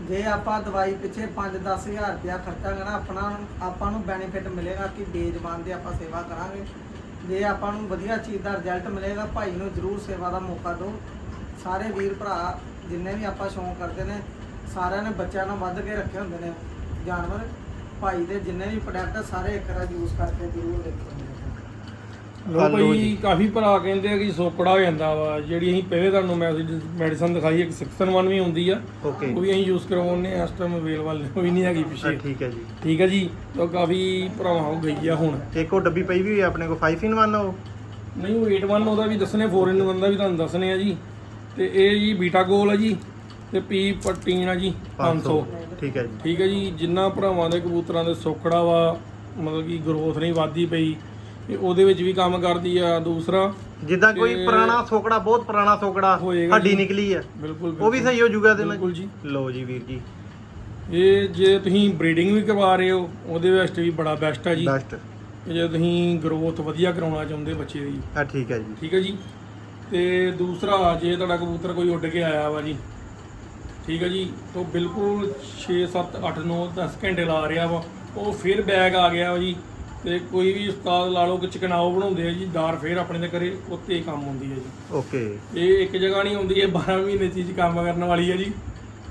ਜੇ ਆਪਾਂ ਦਵਾਈ ਪਿੱਛੇ 5 10 ਹਜ਼ਾਰ ਰੁਪਇਆ ਖਰਚਾਂਗੇ ਨਾ ਆਪਣਾ ਆਪਾਂ ਨੂੰ ਬੈਨੀਫਿਟ ਮਿਲੇਗਾ ਕਿ ਬੇਜ਼ਬਾਨ ਦੇ ਆਪਾਂ ਸੇਵਾ ਕਰਾਂਗੇ। ਜੇ ਆਪਾਂ ਨੂੰ ਵਧੀਆ ਚੀਜ਼ ਦਾ ਰਿਜ਼ਲਟ ਮਿਲੇਗਾ, ਭਾਈ ਨੂੰ ਜ਼ਰੂਰ ਸੇਵਾ ਦਾ ਮੌਕਾ ਦਿਓ। ਸਾਰੇ ਵੀਰ ਭਰਾ ਜਿੰਨੇ ਵੀ ਆਪਾਂ ਸ਼ੌਂਕ ਕਰਦੇ ਨੇ, ਸਾਰਿਆਂ ਨੇ ਬੱਚਿਆਂ ਨੂੰ ਵੱਧ ਕੇ ਰੱਖੇ ਹੁੰਦੇ ਨੇ ਜਾਨਵਰ। ਭਾਈ ਦੇ ਜਿੰਨੇ ਵੀ ਪ੍ਰੋਡਕਟ ਸਾਰੇ ਇੱਕ ਵਾਰ ਯੂਜ਼ ਕਰਕੇ ਜ਼ਰੂਰ ਦੇਖੋ। ਲੋ ਆ ਲਓ ਭਾਈ ਜੀ। ਕਾਫੀ ਭਰਾ ਕਹਿੰਦੇ ਆ ਕਿ ਸੋਕੜਾ ਹੋ ਜਾਂਦਾ ਵਾ। ਜਿਹੜੀ ਅਸੀਂ ਪਹਿਲੇ ਤੁਹਾਨੂੰ ਮੈਸੇਜ ਮੈਡੀਸਨ ਦਿਖਾਈ ਇੱਕ 6 ਵੀ ਹੁੰਦੀ ਆ। ਓਕੇ ਉਹ ਵੀ ਅਸੀਂ ਯੂਜ਼ ਕਰਵਾਉਂਦੇ ਆ ਇਸ ਟਾਈਮ ਅਵੇਲੇਬਲ ਵੀ ਨਹੀਂ ਹੈਗੀ ਪਿੱਛੇ। ਠੀਕ ਹੈ ਜੀ। ਠੀਕ ਹੈ ਜੀ। ਤਾਂ ਕਾਫੀ ਭਰਾਵਾਂ ਹੋ ਗਈ ਆ ਹੁਣ। ਇੱਕ ਉਹ ਡੱਬੀ ਪਈ ਵੀ ਹੋਈ ਆ ਆਪਣੇ ਕੋਲ 5 in 1 ਉਹ? ਨਹੀਂ ਉਹ 81 ਉਹਦਾ ਵੀ ਦੱਸਣੇ 4 in 1 ਦਾ ਵੀ ਤੁਹਾਨੂੰ ਦੱਸਣੇ ਆ ਜੀ। ਤੇ ਇਹ ਜੀ ਬੀਟਾ ਗੋਲ ਆ ਜੀ ਤੇ ਪੀ ਪ੍ਰੋਟੀਨ ਆ ਜੀ 500 ਠੀਕ ਹੈ ਜੀ। ਠੀਕ ਹੈ ਜੀ ਜਿੰਨਾ ਭਰਾਵਾਂ ਦੇ ਕਬੂਤਰਾਂ ਦੇ ਸੋਕੜਾ ਵਾ ਮਤਲਬ ਕਿ ਗਰੋਥ ਨਹੀਂ ਵਾਧੀ ਪਈ ਇਹ ਉਹਦੇ ਵਿੱਚ ਵੀ ਕੰਮ ਕਰਦੀ ਆ ਦੂਸਰਾ। ਜਿੱਦਾਂ ਕੋਈ ਤੇ- ਪੁਰਾਣਾ ਸੋਕੜਾ ਬਹੁਤ ਪੁਰਾਣਾ ਸੋਕੜਾ ਹੋਏਗਾ ਹੱਡੀ। ਨਿਕਲੀ ਆ। ਬਿਲਕੁਲ ਉਹ ਵੀ ਸਹੀ ਹੋ ਜਾਊਗਾ ਇਹਦੇ ਨਾਲ। ਬਿਲਕੁਲ ਜੀ। ਲਓ ਜੀ ਵੀਰ ਜੀ। ਇਹ ਜੇ ਤੁਸੀਂ ਬਰੀਡਿੰਗ ਵੀ ਕਰਵਾ ਰਹੇ ਹੋ ਉਹਦੇ ਵਾਸਤੇ ਵੀ ਬੜਾ ਬੈਸਟ ਆ ਜੀ। ਬੈਸਟ ਤੇ ਜੇ ਤੁਸੀਂ ਗਰੋਥ ਵਧੀਆ ਕਰਾਉਣਾ ਚਾਹੁੰਦੇ ਬੱਚੇ ਦੀ। ਆ ਠੀਕ ਹੈ ਜੀ। ਠੀਕ ਹੈ ਜੀ। ਤੇ ਦੂਸਰਾ ਜੇ ਤੁਹਾਡਾ ਕਬੂਤਰ ਕੋਈ ਉੱਡ ਕੇ ਆਇਆ ਵਾ ਜੀ ਠੀਕ ਹੈ ਜੀ ਤਾਂ ਬਿਲਕੁਲ 6 7 8 9 10 ਘੰਟੇ ਲਾ ਰਿਹਾ ਵਾ। ਉਹ ਫਿਰ ਬੈਗ ਆ ਗਿਆ ਜੀ ਤੇ ਕੋਈ ਵੀ ਉਸਤਾਦ ਲਾ ਲਓ ਕਿ ਚਕਨਾਓ ਬਣਾਉਂਦੇ ਆ ਜੀ ਦਾਰ ਫੇਰ ਆਪਣੇ ਦੇ ਕਰੇ ਉੱਤੇ ਹੀ ਕੰਮ ਹੁੰਦੀ ਹੈ ਜੀ। ਓਕੇ। ਇਹ ਇੱਕ ਜਗ੍ਹਾ ਨਹੀਂ ਹੁੰਦੀ ਇਹ 12 ਮਹੀਨੇ ਚੀਜ਼ ਕੰਮ ਕਰਨ ਵਾਲੀ ਹੈ ਜੀ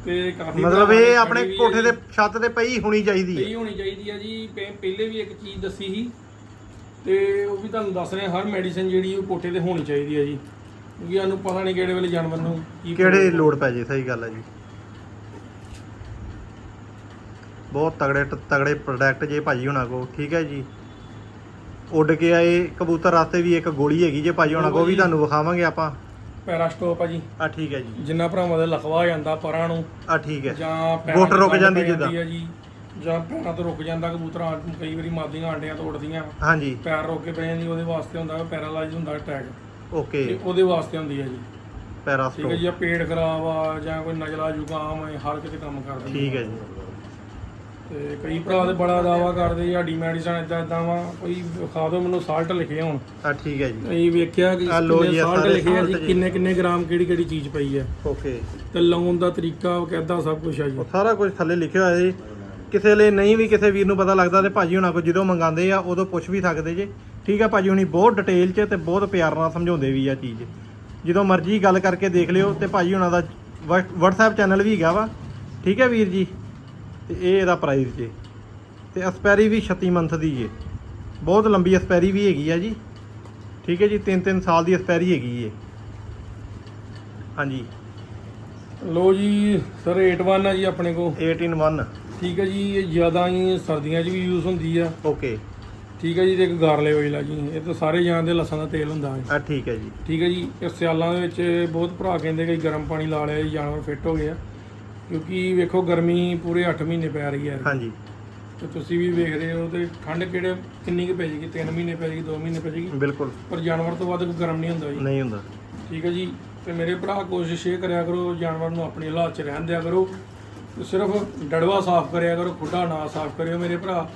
ਤੇ ਕਾਫੀ ਮਤਲਬ ਇਹ ਆਪਣੇ ਕੋਠੇ। ਦੇ ਛੱਤ ਤੇ ਪਈ ਹੋਣੀ ਚਾਹੀਦੀ ਹੈ। ਸਹੀ ਹੋਣੀ ਚਾਹੀਦੀ ਹੈ ਜੀ ਪਹਿ- ਪਹਿਲੇ ਵੀ ਇੱਕ ਚੀਜ਼ ਦੱਸੀ ਸੀ ਤੇ ਉਹ ਵੀ ਤੁਹਾਨੂੰ ਦੱਸ ਰਹੇ ਹਰ ਮੈਡੀਸਿਨ ਜਿਹੜੀ ਉਹ ਕੋਠੇ ਤੇ ਹੋਣੀ ਚਾਹੀਦੀ ਹੈ ਜੀ ਕਿਉਂਕਿ ਸਾਨੂੰ ਪਤਾ ਨਹੀਂ ਕਿਹੜੇ ਵੇਲੇ ਜਾਨਵਰ ਨੂੰ ਕਿਹੜੇ ਲੋੜ ਪੈ ਜੇ ਸਹੀ ਗੱਲ ਹੈ ਜੀ। ਬਹੁਤ ਤਗੜੇ ਤਗੜੇ ਪ੍ਰੋਡਕਟ ਜੇ ਭਾਜੀ ਹੁਣਾਂ ਕੋ ਠੀਕ ਹੈ ਜੀ। ਉੱਡ ਕੇ ਆਏ ਕਬੂਤਰ ਵਾਸਤੇ ਵੀ ਇੱਕ ਗੋਲੀ ਹੈਗੀ ਜੇ ਭਾਜੀ ਹੁਣਾਂ ਕੋ ਵੀ ਤੁਹਾਨੂੰ ਵਿਖਾਵਾਂਗੇ ਆਪਾਂ। ਪੈਰਾਸਟੋਪ ਆ ਜੀ। ਆ ਠੀਕ ਹੈ ਜੀ। ਜਿੰਨਾ ਭਰਾਵਾਂ ਦੇ ਲਖਵਾ ਜਾਂਦਾ ਪਰਾਂ ਨੂੰ ਆ ਠੀਕ ਹੈ। ਜਾਂ ਗੁੱਟ ਰੁਕ ਜਾਂਦੀ ਜਿੱਦਾਂ। ਜੀ ਜਾਂ ਪੈਰਾਂ ਤੋਂ ਰੁਕ ਜਾਂਦਾ ਕਬੂਤਰ ਕਈ ਵਾਰੀ ਮਾਦੀਆਂ ਆਂਡਿਆਂ ਤੋਂ ਉੱਡਦੀਆਂ। ਹਾਂਜੀ। ਪੈਰ ਰੁਕ ਕੇ ਪੈ ਜਾਂਦੀ ਉਹਦੇ ਵਾਸਤੇ ਹੁੰਦਾ ਪੈਰਾਲਾਈਜ਼ ਹੁੰਦਾ ਅਟੈਕ ਓਕੇ। ਤੇ ਉਹਦੇ ਵਾਸਤੇ ਹੁੰਦੀ ਹੈ ਜੀ। ਠੀਕ ਹੈ ਜੀ ਪੇਟ ਖਰਾਬ ਆ ਜਾਂ ਕੋਈ ਨਜ਼ਲਾ ਜ਼ੁਕਾਮ ਹੈ ਹਰ ਕਿਤੇ ਕੰਮ ਕਰਦੀ ਠੀਕ ਹੈ ਜੀ। ਤੇ ਕਈ ਭਰਾ ਤੇ ਬੜਾ ਦਾਵਾ ਕਰਦੇ ਜੀ ਸਾਡੀ ਮੈਡੀਸਨ ਇਦਾਂ ਇਦਾਂ ਵਾ ਕੋਈ ਵਿਖਾ ਦਿਓ ਮੈਨੂੰ ਸਾਲਟ ਲਿਖੇ ਹੁਣ। ਆ ਠੀਕ ਹੈ ਜੀ। ਅਸੀਂ ਵੇਖਿਆ ਕਿ ਆਹ ਲਓ ਜੀ, ਆਹ ਸਾਲਟ ਸਾਰੇ ਲਿਖੇ ਆ ਜੀ salt ਜੀ। ਕਿੰਨੇ ਕਿੰਨੇ ਗ੍ਰਾਮ ਕਿਹੜੀ ਕਿਹੜੀ ਚੀਜ਼ ਪਈ ਹੈ ਓਕੇ। ਤੇ ਲਾਉਣ ਦਾ ਤਰੀਕਾ ਕਿੱਦਾਂ ਸਭ ਕੁਝ ਆ ਜੀ। ਉਹ ਸਾਰਾ ਕੁਝ ਥੱਲੇ ਲਿਖਿਆ ਹੋਇਆ ਜੀ। ਕਿਸੇ ਲਈ ਨਹੀਂ ਵੀ ਕਿਸੇ ਵੀਰ ਨੂੰ ਪਤਾ ਲੱਗਦਾ ਤੇ ਭਾਜੀ ਹੁਣਾਂ ਕੋ ਜਦੋਂ ਮੰਗਾਉਂਦੇ ਆ ਉਦੋਂ ਪੁੱਛ ਵੀ ਸਕਦੇ ਜੇ। ਠੀਕ ਆ ਭਾਜੀ ਹੁਣੀ ਬਹੁਤ ਡਿਟੇਲ 'ਚ ਤੇ ਬਹੁਤ ਪਿਆਰ ਨਾਲ ਸਮਝਾਉਂਦੇ ਵੀ ਆ ਚੀਜ਼। ਜਦੋਂ ਮਰਜ਼ੀ ਗੱਲ ਕਰਕੇ ਦੇਖ ਲਿਓ ਤੇ ਭਾਜੀ ਹੁਣਾਂ ਦਾ WhatsApp ਚੈਨਲ ਵੀ ਹੈਗਾ ਵਾ। ਠੀਕ ਹੈ ਵੀਰ ਜੀ? ਤੇ ਇਹ ਇਹਦਾ ਪ੍ਰਾਈਸ ਜੇ। ਤੇ ਐਕਸਪੈਰੀ ਵੀ 36 ਮੰਥ ਦੀ ਜੇ। ਬਹੁਤ ਲੰਬੀ ਐਕਸਪੈਰੀ ਵੀ ਹੈਗੀ ਆ ਜੀ। ਠੀਕ ਹੈ ਜੀ 3-3 ਸਾਲ ਦੀ ਐਕਸਪੈਰੀ ਹੈਗੀ ਏ। ਹਾਂਜੀ। ਲੋ ਜੀ ਸਰ 81 ਆ ਜੀ ਆਪਣੇ ਕੋ 8 in 1 ਠੀਕ ਹੈ ਜੀ ਇਹ ਜ਼ਿਆਦਾ ਹੀ ਸਰਦੀਆਂ 'ਚ ਵੀ ਯੂਜ਼ ਹੁੰਦੀ ਆ। ਓਕੇ ਠੀਕ ਹੈ ਜੀ ਤੇ ਇੱਕ ਗਾਰਲੇ ਆਇਲ ਆ ਜੀ। ਇਹ ਤਾਂ ਸਾਰੇ ਜਾਣਦੇ ਲਸਣ ਦਾ ਤੇਲ ਹੁੰਦਾ ਹੈ। ਆ ਠੀਕ ਹੈ ਜੀ। ਠੀਕ ਹੈ ਜੀ ਇਹ ਸਿਆਲਾਂ ਦੇ ਵਿੱਚ ਬਹੁਤ ਭਰਾ ਕਹਿੰਦੇ ਕਿ ਗਰਮ ਪਾਣੀ ਲਾ ਲਿਆ ਜੀ ਜਾਨਵਰ ਫਿੱਟ ਹੋ ਗਿਆ ਕਿਉਂਕਿ ਵੇਖੋ ਗਰਮੀ ਪੂਰੇ 8 ਮਹੀਨੇ ਪੈ ਰਹੀ ਹੈ। ਹਾਂਜੀ। ਤੇ ਤੁਸੀਂ ਵੀ ਵੇਖ ਰਹੇ ਹੋ ਤੇ ਠੰਡ ਕਿਹੜੇ ਕਿੰਨੀ ਕੁ ਪੈ ਜਾਏਗੀ 3 ਮਹੀਨੇ ਪੈ ਜਾਏਗੀ 2 ਮਹੀਨੇ ਪੈ ਜਾਏਗੀ ਬਿਲਕੁਲ। ਪਰ ਜਾਨਵਰ ਤੋਂ ਵੱਧ ਕੋਈ ਗਰਮ ਨਹੀਂ ਹੁੰਦਾ ਜੀ। ਨਹੀਂ ਹੁੰਦਾ। ਠੀਕ ਹੈ ਜੀ। ਤੇ ਮੇਰੇ ਭਰਾ ਕੋਸ਼ਿਸ਼ ਇਹ ਕਰਿਆ ਕਰੋ ਜਾਨਵਰ ਨੂੰ ਆਪਣੀ ਹਾਲਾਤ 'ਚ ਰਹਿਣ ਦਿਆ ਕਰੋ। ਤੇ ਸਿਰਫ ਡੜਵਾ ਸਾਫ਼ ਕਰਿਆ ਕਰੋ ਖੁੱਡਾ ਨਾ ਸਾਫ਼ ਕਰਿਓ ਮੇਰੇ ਭਰਾ।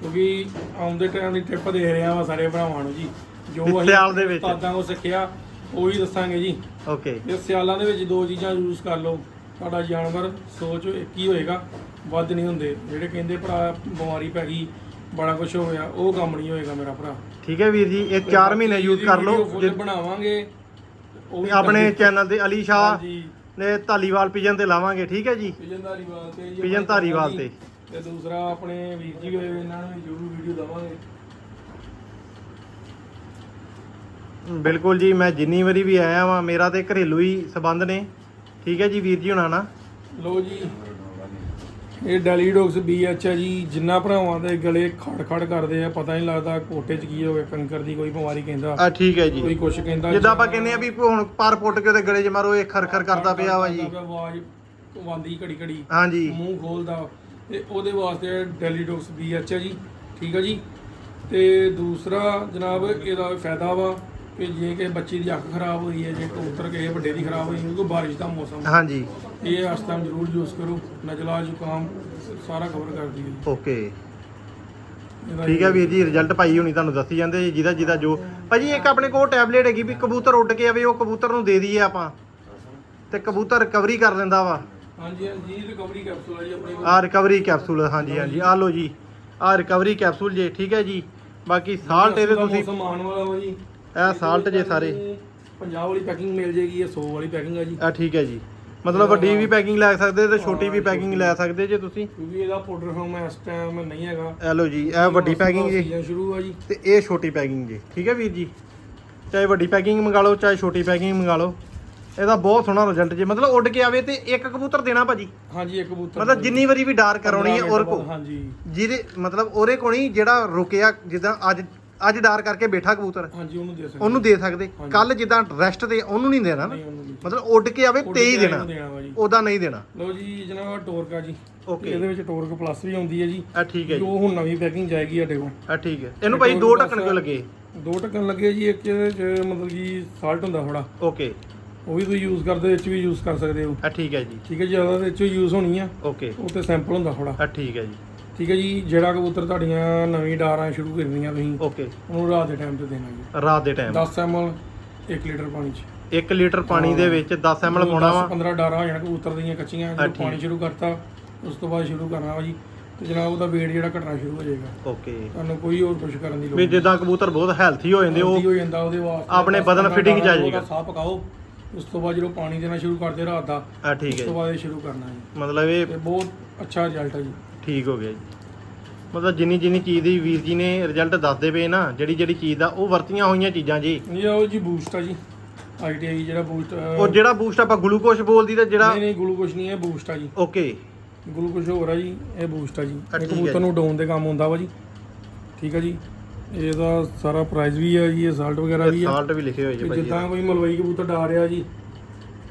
ਕਿਉਂਕਿ ਆਉਂਦੇ ਟਾਈਮ ਦੀ ਟਿਪ ਦੇ ਰਿਹਾ ਵਾ ਸਾਰੇ ਭਰਾਵਾਂ ਨੂੰ ਜੀ। ਜੋ ਅਸੀਂ ਸਿਆਲ ਦੇ ਵਿੱਚ। ਉਸਤਾਦਾਂ ਕੋਲ ਸਿੱਖਿਆ ਉਹੀ ਦੱਸਾਂਗੇ ਜੀ। ਓਕੇ। ਇਹ ਸਿਆਲਾਂ ਦੇ ਵਿੱਚ ਦੋ ਚੀਜ਼ਾਂ ਯੂਜ਼ ਕਰ ਲਓ। ਤੁਹਾਡਾ ਜਾਨਵਰ ਸੋਚ ਇੱਕ ਹੀ ਹੋਏਗਾ ਵੱਧ ਨਹੀਂ ਹੁੰਦੇ ਜਿਹੜੇ ਕਹਿੰਦੇ ਭਰਾ ਬਿਮਾਰੀ ਪੈ ਗਈ ਬੜਾ ਕੁਝ ਹੋ ਗਿਆ ਉਹ ਕੰਮ ਨਹੀਂ ਹੋਏਗਾ ਮੇਰਾ ਭਰਾ ਠੀਕ ਹੈ ਵੀਰ ਜੀ ਇਹ 4 ਮਹੀਨੇ ਯੂਜ਼ ਕਰ ਲਓ ਜੇ ਬਣਾਵਾਂਗੇ ਉਹ ਵੀ ਆਪਣੇ। ਚੈਨਲ ਤੇ ਅਲੀ ਹਾਂਜੀ ਨੇ ਧਾਲੀਵਾਲ ਪਿਜਨ ਤੇ ਲਾਵਾਂਗੇ ਠੀਕ ਹੈ ਜੀ ਪਿਜਨ ਧਾਰੀਵਾਲ ਤੇ ਪਿਜਨ। ਤੇ। ਤੇ ਦੂਸਰਾ ਆਪਣੇ ਵੀਰ ਜੀ ਹੋਏ ਇਹਨਾਂ ਨੂੰ ਜ਼ਰੂਰ ਵੀਡੀਓ ਦਵਾਂਗੇ ਬਿਲਕੁਲ ਜੀ ਮੈਂ ਜਿੰਨੀ ਵਾਰੀ ਵੀ ਆਇਆ ਵਾਂ ਮੇਰਾ ਤੇ ਘਰੇਲੂ ਹੀ ਸਬੰਧ ਨੇ ਠੀਕ ਹੈ ਜੀ ਵੀਰ ਜੀ ਹੁਣਾਂ ਲੋ ਜੀ ਇਹ ਡੈਲੀਡੋਕਸ ਬੀਐਚ ਹੈ ਜੀ ਜਿੰਨਾ ਭਰਾਵਾਂ ਦੇ ਗਲੇ ਖੜ ਖੜ ਕਰਦੇ ਆ ਪਤਾ ਨਹੀਂ ਲੱਗਦਾ ਕੋਟੇ 'ਚ ਕੀ ਹੋ ਗਿਆ ਕੰਕਰ ਦੀ ਕੋਈ ਬਿਮਾਰੀ ਕਹਿੰਦਾ ਆ ਠੀਕ ਹੈ ਕੋਈ ਜੀ ਕੁਛ ਕਹਿੰਦਾ ਜਿੱਦਾਂ ਆਪਾਂ ਕਹਿੰਦੇ ਆ ਵੀ ਹੁਣ ਪਰ ਪੁੱਟ ਕੇ ਉਹਦੇ ਗਲੇ 'ਚ ਮਾਰੋ ਇਹ ਖਰਖਰ ਕਰਦਾ ਪਿਆ ਵਾ ਜੀ। ਆਵਾਜ਼ ਆਉਂਦੀ ਘੜੀ ਘੜੀ ਹਾਂਜੀ। ਮੂੰਹ ਖੋਲਦਾ ਤੇ ਉਹਦੇ ਵਾਸਤੇ ਡੈਲੀਡੋਕਸ ਬੀਐਚ ਹੈ ਜੀ ਠੀਕ ਹੈ ਜੀ। ਤੇ ਦੂਸਰਾ ਜਨਾਬ ਇਹਦਾ ਫਾਇਦਾ ਵਾ ਕਿ ਜੇ ਕਿ ਬੱਚੀ ਦੀ ਅੱਖ ਖਰਾਬ ਹੋਈ ਹੈ ਜੇ ਕਬੂਤਰ ਕਿਸੇ ਵੱਡੇ ਦੀ ਖਰਾਬ ਹੋਈ ਕਿਉਂਕਿ ਬਾਰਿਸ਼ ਦਾ ਮੌਸਮ ਹੈ। ਹਾਂਜੀ। ਇਹ ਟਾਈਮ ਜ਼ਰੂਰ ਯੂਜ਼ ਕਰੋ। ਨਜ਼ਲਾ ਜ਼ੁਕਾਮ ਸਾਰਾ ਕਵਰ ਕਰਦੀ ਹੈ। ਓਕੇ ਠੀਕ ਹੈ ਵੀਰ ਜੀ ਰਿਜ਼ਲਟ ਭਾਈ ਹੁਣੀ ਤੁਹਾਨੂੰ ਦੱਸੀ ਜਾਂਦੇ ਜੀ ਜਿਹਦਾ ਜਿਹਦਾ ਜੋ ਭਾਜੀ ਇੱਕ ਆਪਣੇ ਕੋਲ ਟੈਬਲੇਟ ਹੈਗੀ ਵੀ ਕਬੂਤਰ ਉੱਡ ਕੇ ਆਵੇ ਉਹ ਕਬੂਤਰ ਨੂੰ ਦੇ ਦਈਏ ਆਪਾਂ। ਤੇ ਕਬੂਤਰ ਰਿਕਵਰੀ ਕਰ ਲੈਂਦਾ ਵਾ। ਹਾਂਜੀ ਹਾਂਜੀ ਰਿਕਵਰੀ ਕੈਪਸੂਲ ਹੈ ਜੀ ਆਪਣੇ ਕੋਲ। ਆ ਰਿਕਵਰੀ ਕੈਪਸੂਲ ਹਾਂਜੀ ਹਾਂਜੀ। ਆ ਲਓ ਜੀ। ਆ ਰਿਕਵਰੀ ਕੈਪਸੂਲ ਜੇ ਠੀਕ ਹੈ ਜੀ। ਬਾਕੀ ਸਾਲਟ ਇਹਦੇ ਤੁਸੀਂ ਮੌਸਮ ਆਉਣ ਵਾਲਾ ਵਾ ਜੀ। ਇਹ ਸਾਲਟ ਜੇ ਸਾਰੇ। 50 ਵਾਲੀ ਪੈਕਿੰਗ ਮਿਲ ਜੇਗੀ ਇਹ 100 ਵਾਲੀ ਪੈਕਿੰਗ ਹੈ ਜੀ। ਆ ਠੀਕ ਹੈ ਜੀ। ਮਤਲਬ ਵੱਡੀ ਵੀ ਪੈਕਿੰਗ ਲੈ ਸਕਦੇ ਤੇ ਛੋਟੀ ਵੀ ਪੈਕਿੰਗ ਲੈ ਸਕਦੇ ਜੇ ਤੁਸੀਂ। ਕਿਉਂਕਿ ਇਹਦਾ ਪਾਊਡਰ ਫਾਰਮ ਇਸ ਟਾਈਮ ਨਹੀਂ ਹੈਗਾ। ਇਹ ਲਓ ਜੀ ਇਹ ਵੱਡੀ ਪੈਕਿੰਗ ਜੀ। ਸੀਜ਼ਨ ਸ਼ੁਰੂ ਆ ਜੀ। ਤੇ ਇਹ ਛੋਟੀ ਪੈਕਿੰਗ ਜੀ। ਠੀਕ ਹੈ ਵੀਰ ਜੀ? ਚਾਹੇ ਵੱਡੀ ਪੈਕਿੰਗ ਮੰਗਾ ਲਓ ਚਾਹੇ ਛੋਟੀ ਪੈਕਿੰਗ ਮੰਗਾ ਲਓ। ਇਹਦਾ ਬਹੁਤ ਸੋਹਣਾ ਰਿਜ਼ਲਟ ਜੀ। ਮਤਲਬ ਉੱਡ ਕੇ ਆਵੇ ਤੇ ਇੱਕ ਕਬੂਤਰ ਦੇਣਾ ਭਾਜੀ। ਹਾਂਜੀ ਇੱਕ ਕਬੂਤਰ ਮਤਲਬ ਜਿੰਨੀ ਵਾਰੀ ਵੀ ਡਾਰ ਕਰਾਉਣੀ ਹੈ ਔਰ ਕੋ ਹਾਂਜੀ ਜਿਹਦੇ ਮਤਲਬ ਉਹਦੇ ਕੋਣੀ ਜਿਹੜਾ ਰੁਕਿਆ ਜਿੱਦਾਂ ਅੱਜ ਅੱਜ ਡਾਰ ਕਰਕੇ ਬੈਠਾ ਕਬੂਤਰ। ਹਾਂਜੀ ਉਹਨੂੰ ਦੇ ਸਕਦੇ। ਉਹਨੂੰ ਦੇ ਸਕਦੇ। ਕੱਲ ਜਿੱਦਾਂ ਰੈਸਟ ਤੇ ਉਹਨੂੰ ਨਹੀਂ ਦੇਣਾ ਨਾ। ਨਹੀਂ ਉਹਨੂੰ ਨਹੀਂ। ਮਤਲਬ ਉੱਡ ਕੇ ਆਵੇ ਤੇ ਹੀ ਦੇਣਾ। ਦੇਣਾ ਵਾ ਜੀ। ਉਹਦਾ ਨਹੀਂ ਦੇਣਾ। ਲਓ ਜੀ ਜਨਾਬ ਟੋਰਕ ਆ ਜੀ। Okay. ਇਹਦੇ ਵਿੱਚ ਟੋਰਕ ਪਲੱਸ ਵੀ ਆਉਂਦੀ ਹੈ ਜੀ। ਆ ਠੀਕ ਹੈ ਜੋ ਜੀ। ਹੁਣ ਨਵੀਂ ਪੈਕਿੰਗ ਜਾਏਗੀ ਸਾਡੇ ਕੋਲ। ਆ ਠੀਕ ਹੈ। ਇਹਨੂੰ ਭਾਈ ਦੋ ਢੱਕਣ ਕਿਉਂ ਲੱਗੇ? ਦੋ ਢੱਕਣ ਲੱਗੇ ਜੀ ਇੱਕ ਇਹਦੇ ਚ ਮਤਲਬ ਕਿ ਸਾਲਟ ਹੁੰਦਾ ਥੋੜਾ ਓਕੇ ਉਹ ਵੀ ਤੁਸੀਂ ਯੂਜ਼ ਕਰਦੇ ਵਿੱਚ ਵੀ ਯੂਜ਼ ਕਰ ਸਕਦੇ ਹੋ। ਆ ਠੀਕ ਹੈ ਜੀ। ਠੀਕ ਹੈ ਜੀ ਜ਼ਿਆਦਾ ਵਿੱਚ ਯੂਜ਼ ਹੋਣੀ ਆ। ਓਕੇ ਉਹ ਤੇ ਸੈਂਪਲ ਹੁੰਦਾ ਥੋੜਾ ਆ ਠੀਕ ਹੈ ਜੀ। ਠੀਕ ਹੈ ਜੀ ਜਿਹੜਾ ਕਬੂਤਰ ਤੁਹਾਡੀਆਂ ਨਵੀਂ ਡਾਰਾਂ ਸ਼ੁਰੂ ਕਰਨੀਆਂ ਤੁਸੀਂ ਓਕੇ ਉਹਨੂੰ ਰਾਤ ਦੇ ਟਾਈਮ ਤੇ ਦੇਣਾ ਜੀ। ਰਾਤ ਦੇ ਟਾਈਮ 10 ml 1 ਲੀਟਰ ਪਾਣੀ ਚ। 1 ਲੀਟਰ ਪਾਣੀ ਦੇ ਵਿੱਚ 10 ml ਪਾਉਣਾ ਵਾ। 15 ਡਾਰਾਂ ਹੋ ਜਾਣ ਕਬੂਤਰ ਦੀਆਂ ਕੱਚੀਆਂ। ਪਾਣੀ ਸ਼ੁਰੂ ਕਰਤਾ ਉਸ ਤੋਂ ਬਾਅਦ ਸ਼ੁਰੂ ਕਰਨਾ ਵਾ ਜੀ। ਤੇ ਜਨਾਬ ਉਹਦਾ weight ਜਿਹੜਾ ਘਟਣਾ ਸ਼ੁਰੂ ਹੋ ਜਾਏਗਾ। ਓਕੇ ਤੁਹਾਨੂੰ ਕੋਈ ਹੋਰ ਕੁਝ ਕਰਨ ਦੀ ਲੋੜ ਵੀ ਜਿੱਦਾਂ ਕਬੂਤਰ ਬਹੁਤ ਹੈਲਥੀ ਹੋ ਜਾਂਦੇ ਉਹ ਹੋ ਜਾਂਦਾ ਉਹਦੇ ਵਾਸਤੇ ਆਪਣੇ ਬਦਨ fitting ਚ ਆ ਜਾਏਗਾ। ਸਾਹ ਪਕਾਓ। ਉਸ ਤੋਂ ਬਾਅਦ ਜਦੋਂ ਪਾਣੀ ਦੇਣਾ ਸ਼ੁਰੂ ਕਰਦੇ ਰਾਤ ਦਾ ਆ ਠੀਕ ਉਸ ਹੈ ਤੋਂ ਜੀ। ਬਾਅਦ ਇਹ ਸ਼ੁਰੂ ਕਰਨਾ ਜੀ। ਮਤਲਬ ਇਹ ਤੇ ਬਹੁਤ ਅੱਛਾ ਰਿਜ਼ਲਟ ਹੈ ਜੀ। ਠੀਕ ਹੋ ਗਿਆ ਜੀ। ਮਤਲਬ ਜਿੰਨੀ ਜਿੰਨੀ ਚੀਜ਼ ਦੀ ਵੀਰ ਜੀ ਨੇ ਰਿਜ਼ਲਟ ਦੱਸਦੇ ਪਏ ਨਾ ਜਿਹੜੀ ਜਿਹੜੀ ਚੀਜ਼ ਦਾ ਉਹ ਵਰਤੀਆਂ ਹੋਈਆਂ ਚੀਜ਼ਾਂ ਜੀ। ਇਹ ਉਹ ਜੀ ਬੂਸਟ ਆ ਜੀ। ਆਈਟੀਆਈ ਜਿਹੜਾ ਬੂਸਟ ਉਹ ਜਿਹੜਾ ਬੂਸਟ ਆਪਾਂ ਗਲੂਕੋਸ਼ ਬੋਲਦੀ ਤੇ ਜਿਹੜਾ ਨਹੀਂ ਨਹੀਂ ਗਲੂਕੋਸ਼ ਨਹੀਂ ਇਹ ਬੂਸਟ ਆ ਜੀ। ਓਕੇ ਗਲੂਕੋਸ਼ ਹੋਰ ਆ ਜੀ ਇਹ ਬੂਸਟ ਆ ਜੀ। ਇਹ ਕਬੂਤਰ ਨੂੰ ਡਾਊਨ ਦੇ ਕੰਮ ਆਉਂਦਾ ਵਾ ਜੀ। ਠੀਕ ਆ ਜੀ। ਇਹਦਾ ਸਾਰਾ ਪ੍ਰਾਈਸ ਵੀ ਆ ਜੀ ਇਹ ਸਾਲਟ ਵਗੈਰਾ ਵੀ ਆ। ਸਾਲਟ ਵੀ ਲਿਖੇ ਹੋਏ ਜੀ ਭਾਈ ਜਿੱਦਾਂ ਕੋਈ ਮਲਵਈ ਕਬੂਤਰ ਡਾ ਰਿਹਾ ਜੀ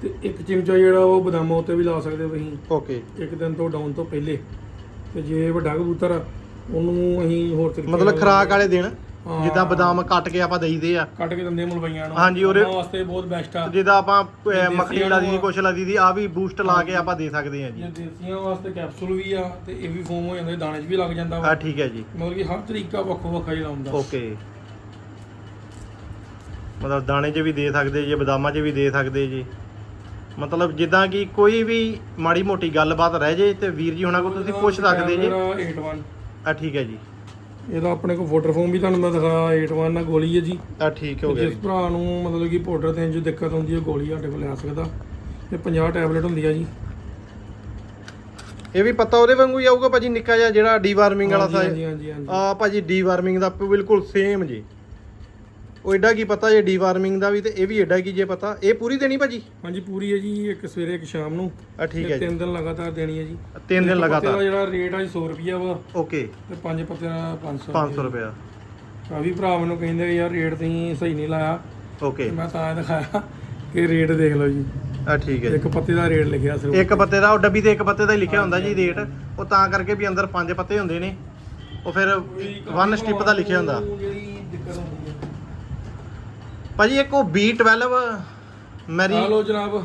ਤੇ ਇੱਕ ਚਿਮਚਾ ਜਿਹੜਾ ਉਹ ਬਦਾਮਾਂ ਉੱਤੇ ਵੀ ਲਾ ਸਕਦੇ ਹੋ ਤੁਸੀਂ। ਓਕੇ ਇੱਕ ਦਿਨ ਤੋਂ ਡਾਊਨ ਤੋਂ ਪਹਿਲੇ। ਤੇ ਜੇ ਵੱਡਾ ਕਬੂਤਰ ਆ, ਉਹਨੂੰ ਅਸੀਂ ਹੋਰ ਤਰੀਕੇ ਮਤਲਬ ਨਾਲ ਖਰਾਕ ਵਾਲੇ ਦਿਨ। ਜਿੱਦਾਂ ਬਦਾਮ ਕੱਟ ਕੇ ਆਪਾਂ ਦੇਈਦੇ ਆ। ਕੱਟ ਕੇ ਦਿੰਦੇ ਮਲਵਈਆਂ ਨੂੰ। ਹਾਂਜੀ, ਉਹਦੇ- ਉਹਨਾਂ ਵਾਸਤੇ ਬਹੁਤ ਬੈਸਟ ਆ। ਜਿੱਦਾਂ ਆਪਾਂ ਅਹ, ਮੱਖਣੀ ਲਾ ਦੀ ਕੁਛ ਲਾ ਦੀ ਆ ਵੀ ਬੂਸਟ ਲਾ ਕੇ ਆਪਾਂ ਦੇ ਸਕਦੇ ਆ ਜੀ। ਜੇ ਦੇਸੀਆਂ ਵਾਸਤੇ ਕੈਪਸੂਲ ਵੀ ਆ ਤੇ ਇਹ ਵੀ ਫੋਮ ਹੋ ਜਾਂਦੇ ਦਾਣੇ 'ਚ ਵੀ ਲੱਗ ਜਾਂਦਾ ਆ ਵਾ ਠੀਕ ਹੈ ਜੀ। ਮਤਲਬ ਕਿ ਹਰ ਤਰੀਕਾ ਵੱਖੋ ਵੱਖਰਾ ਹੀ ਲਾਉਂਦਾ। ਓਕੇ। ਮਤਲਬ ਦਾਣੇ 'ਚ ਵੀ ਦੇ ਸਕਦੇ ਜੇ ਬਦਾਮਾਂ 'ਚ ਵੀ ਦੇ ਸਕਦੇ ਜੀ। ਮਤਲਬ ਜਿੱਦਾਂ ਕਿ ਕੋਈ ਵੀ ਮਾੜੀ ਮੋਟੀ ਗੱਲਬਾਤ ਰਹਿ ਜੇ ਤੇ ਵੀਰ ਜੀ ਹੁਣਾਂ ਕੋਲ ਤੁਸੀਂ ਪੁੱਛ ਸਕਦੇ ਜੀ। 81 ਆ ਠੀਕ ਹੈ ਜੀ। ਇਹਦਾ ਆਪਣੇ ਕੋਲ ਫੋਟਰ ਫੋਮ ਵੀ ਤੁਹਾਨੂੰ ਮੈਂ ਦਿਖਾ 81 ਨਾਲ ਗੋਲੀ ਹੈ ਜੀ। ਆ ਠੀਕ ਹੋ ਤੇ ਗਿਆ ਜਿਸ ਭਰਾ ਨੂੰ ਮਤਲਬ ਕਿ ਪਾਊਡਰ ਦੇਣ 'ਚ ਦਿੱਕਤ ਆਉਂਦੀ ਹੈ ਗੋਲੀ ਸਾਡੇ ਕੋਲ ਲੈ ਸਕਦਾ। ਇਹ 50 ਟੈਬਲੇਟ ਹੁੰਦੀ ਆ ਜੀ। ਇਹ ਵੀ ਪਤਾ ਉਹਦੇ ਵਾਂਗੂ ਹੀ ਆਊਗਾ ਭਾਜੀ ਨਿੱਕਾ ਜਿਹਾ ਜਿਹੜਾ ਡੀਵਾਰਮਿੰਗ ਵਾਲਾ ਹਾਂਜੀ ਸਾਈਜ਼ ਹਾਂਜੀ ਹਾਂਜੀ ਹਾਂਜੀ। ਆ ਭਾਜੀ ਡੀਵਾਰਮਿੰਗ ਦਾ ਬਿਲਕੁਲ ਸੇਮ ਜੀ। ਉਹ ਐਡਾ ਕੀ ਪਤਾ ਜੇ ਡੀਵਾਰਮਿੰਗ ਦਾ ਵੀ ਤੇ ਇਹ ਵੀ ਐਡਾ ਕੀ ਜੇ ਪਤਾ। ਇਹ ਪੂਰੀ ਦੇਣੀ ਭਾਜੀ? ਹਾਂਜੀ ਪੂਰੀ ਹੈ ਜੀ ਇੱਕ ਸਵੇਰੇ ਇੱਕ ਸ਼ਾਮ ਨੂੰ। ਆ ਠੀਕ ਹੈ ਜੀ। ਤਿੰਨ ਦਿਨ ਲਗਾਤਾਰ ਦੇਣੀ ਹੈ ਜੀ। ਤਿੰਨ ਦਿਨ ਲਗਾਤਾਰ। ਜਿਹੜਾ ਰੇਟ ਆ ਜੀ 100 ਰੁਪਿਆ ਵਾ। ਓਕੇ। ਤੇ ਪੰਜ ਪੱਤੇ ਦਾ 500 500 ਰੁਪਇਆ ਆ ਵੀ ਭਰਾ ਮੈਨੂੰ ਕਹਿੰਦੇ ਯਾਰ ਰੇਟ ਤੁਸੀਂ ਸਹੀ ਨਹੀਂ ਲਾਇਆ। ਓਕੇ। ਮੈਂ ਤਾਂ ਦਿਖਾਇਆ ਕਿ ਰੇਟ ਦੇਖ ਲਓ ਜੀ। ਆ ਠੀਕ ਹੈ ਇੱਕ ਪੱਤੇ ਦਾ ਰੇਟ ਲਿਖਿਆ ਸਿਰਫ। ਇੱਕ ਪੱਤੇ ਦਾ ਉਹ ਡੱਬੀ ਤੇ ਇੱਕ ਪੱਤੇ ਦਾ ਹੀ ਲਿਖਿਆ ਹੁੰਦਾ ਜੀ ਰੇਟ ਉਹ ਤਾਂ ਕਰਕੇ ਵੀ ਅੰਦਰ ਪੰਜ ਪੱਤੇ ਹੁੰਦੇ ਨੇ। ਉਹ ਫਿਰ ਵਨ ਸਟਿਪ ਦਾ ਲਿਖਿਆ ਹੁੰਦਾ ਜਿਹੜੀ ਦਿੱਕਤ ਹੁੰਦੀ ਹੈ ਭਾਜੀ ਇੱਕ ਉਹ B12 ਮੈਰੀ ਆ ਜਨਾਬ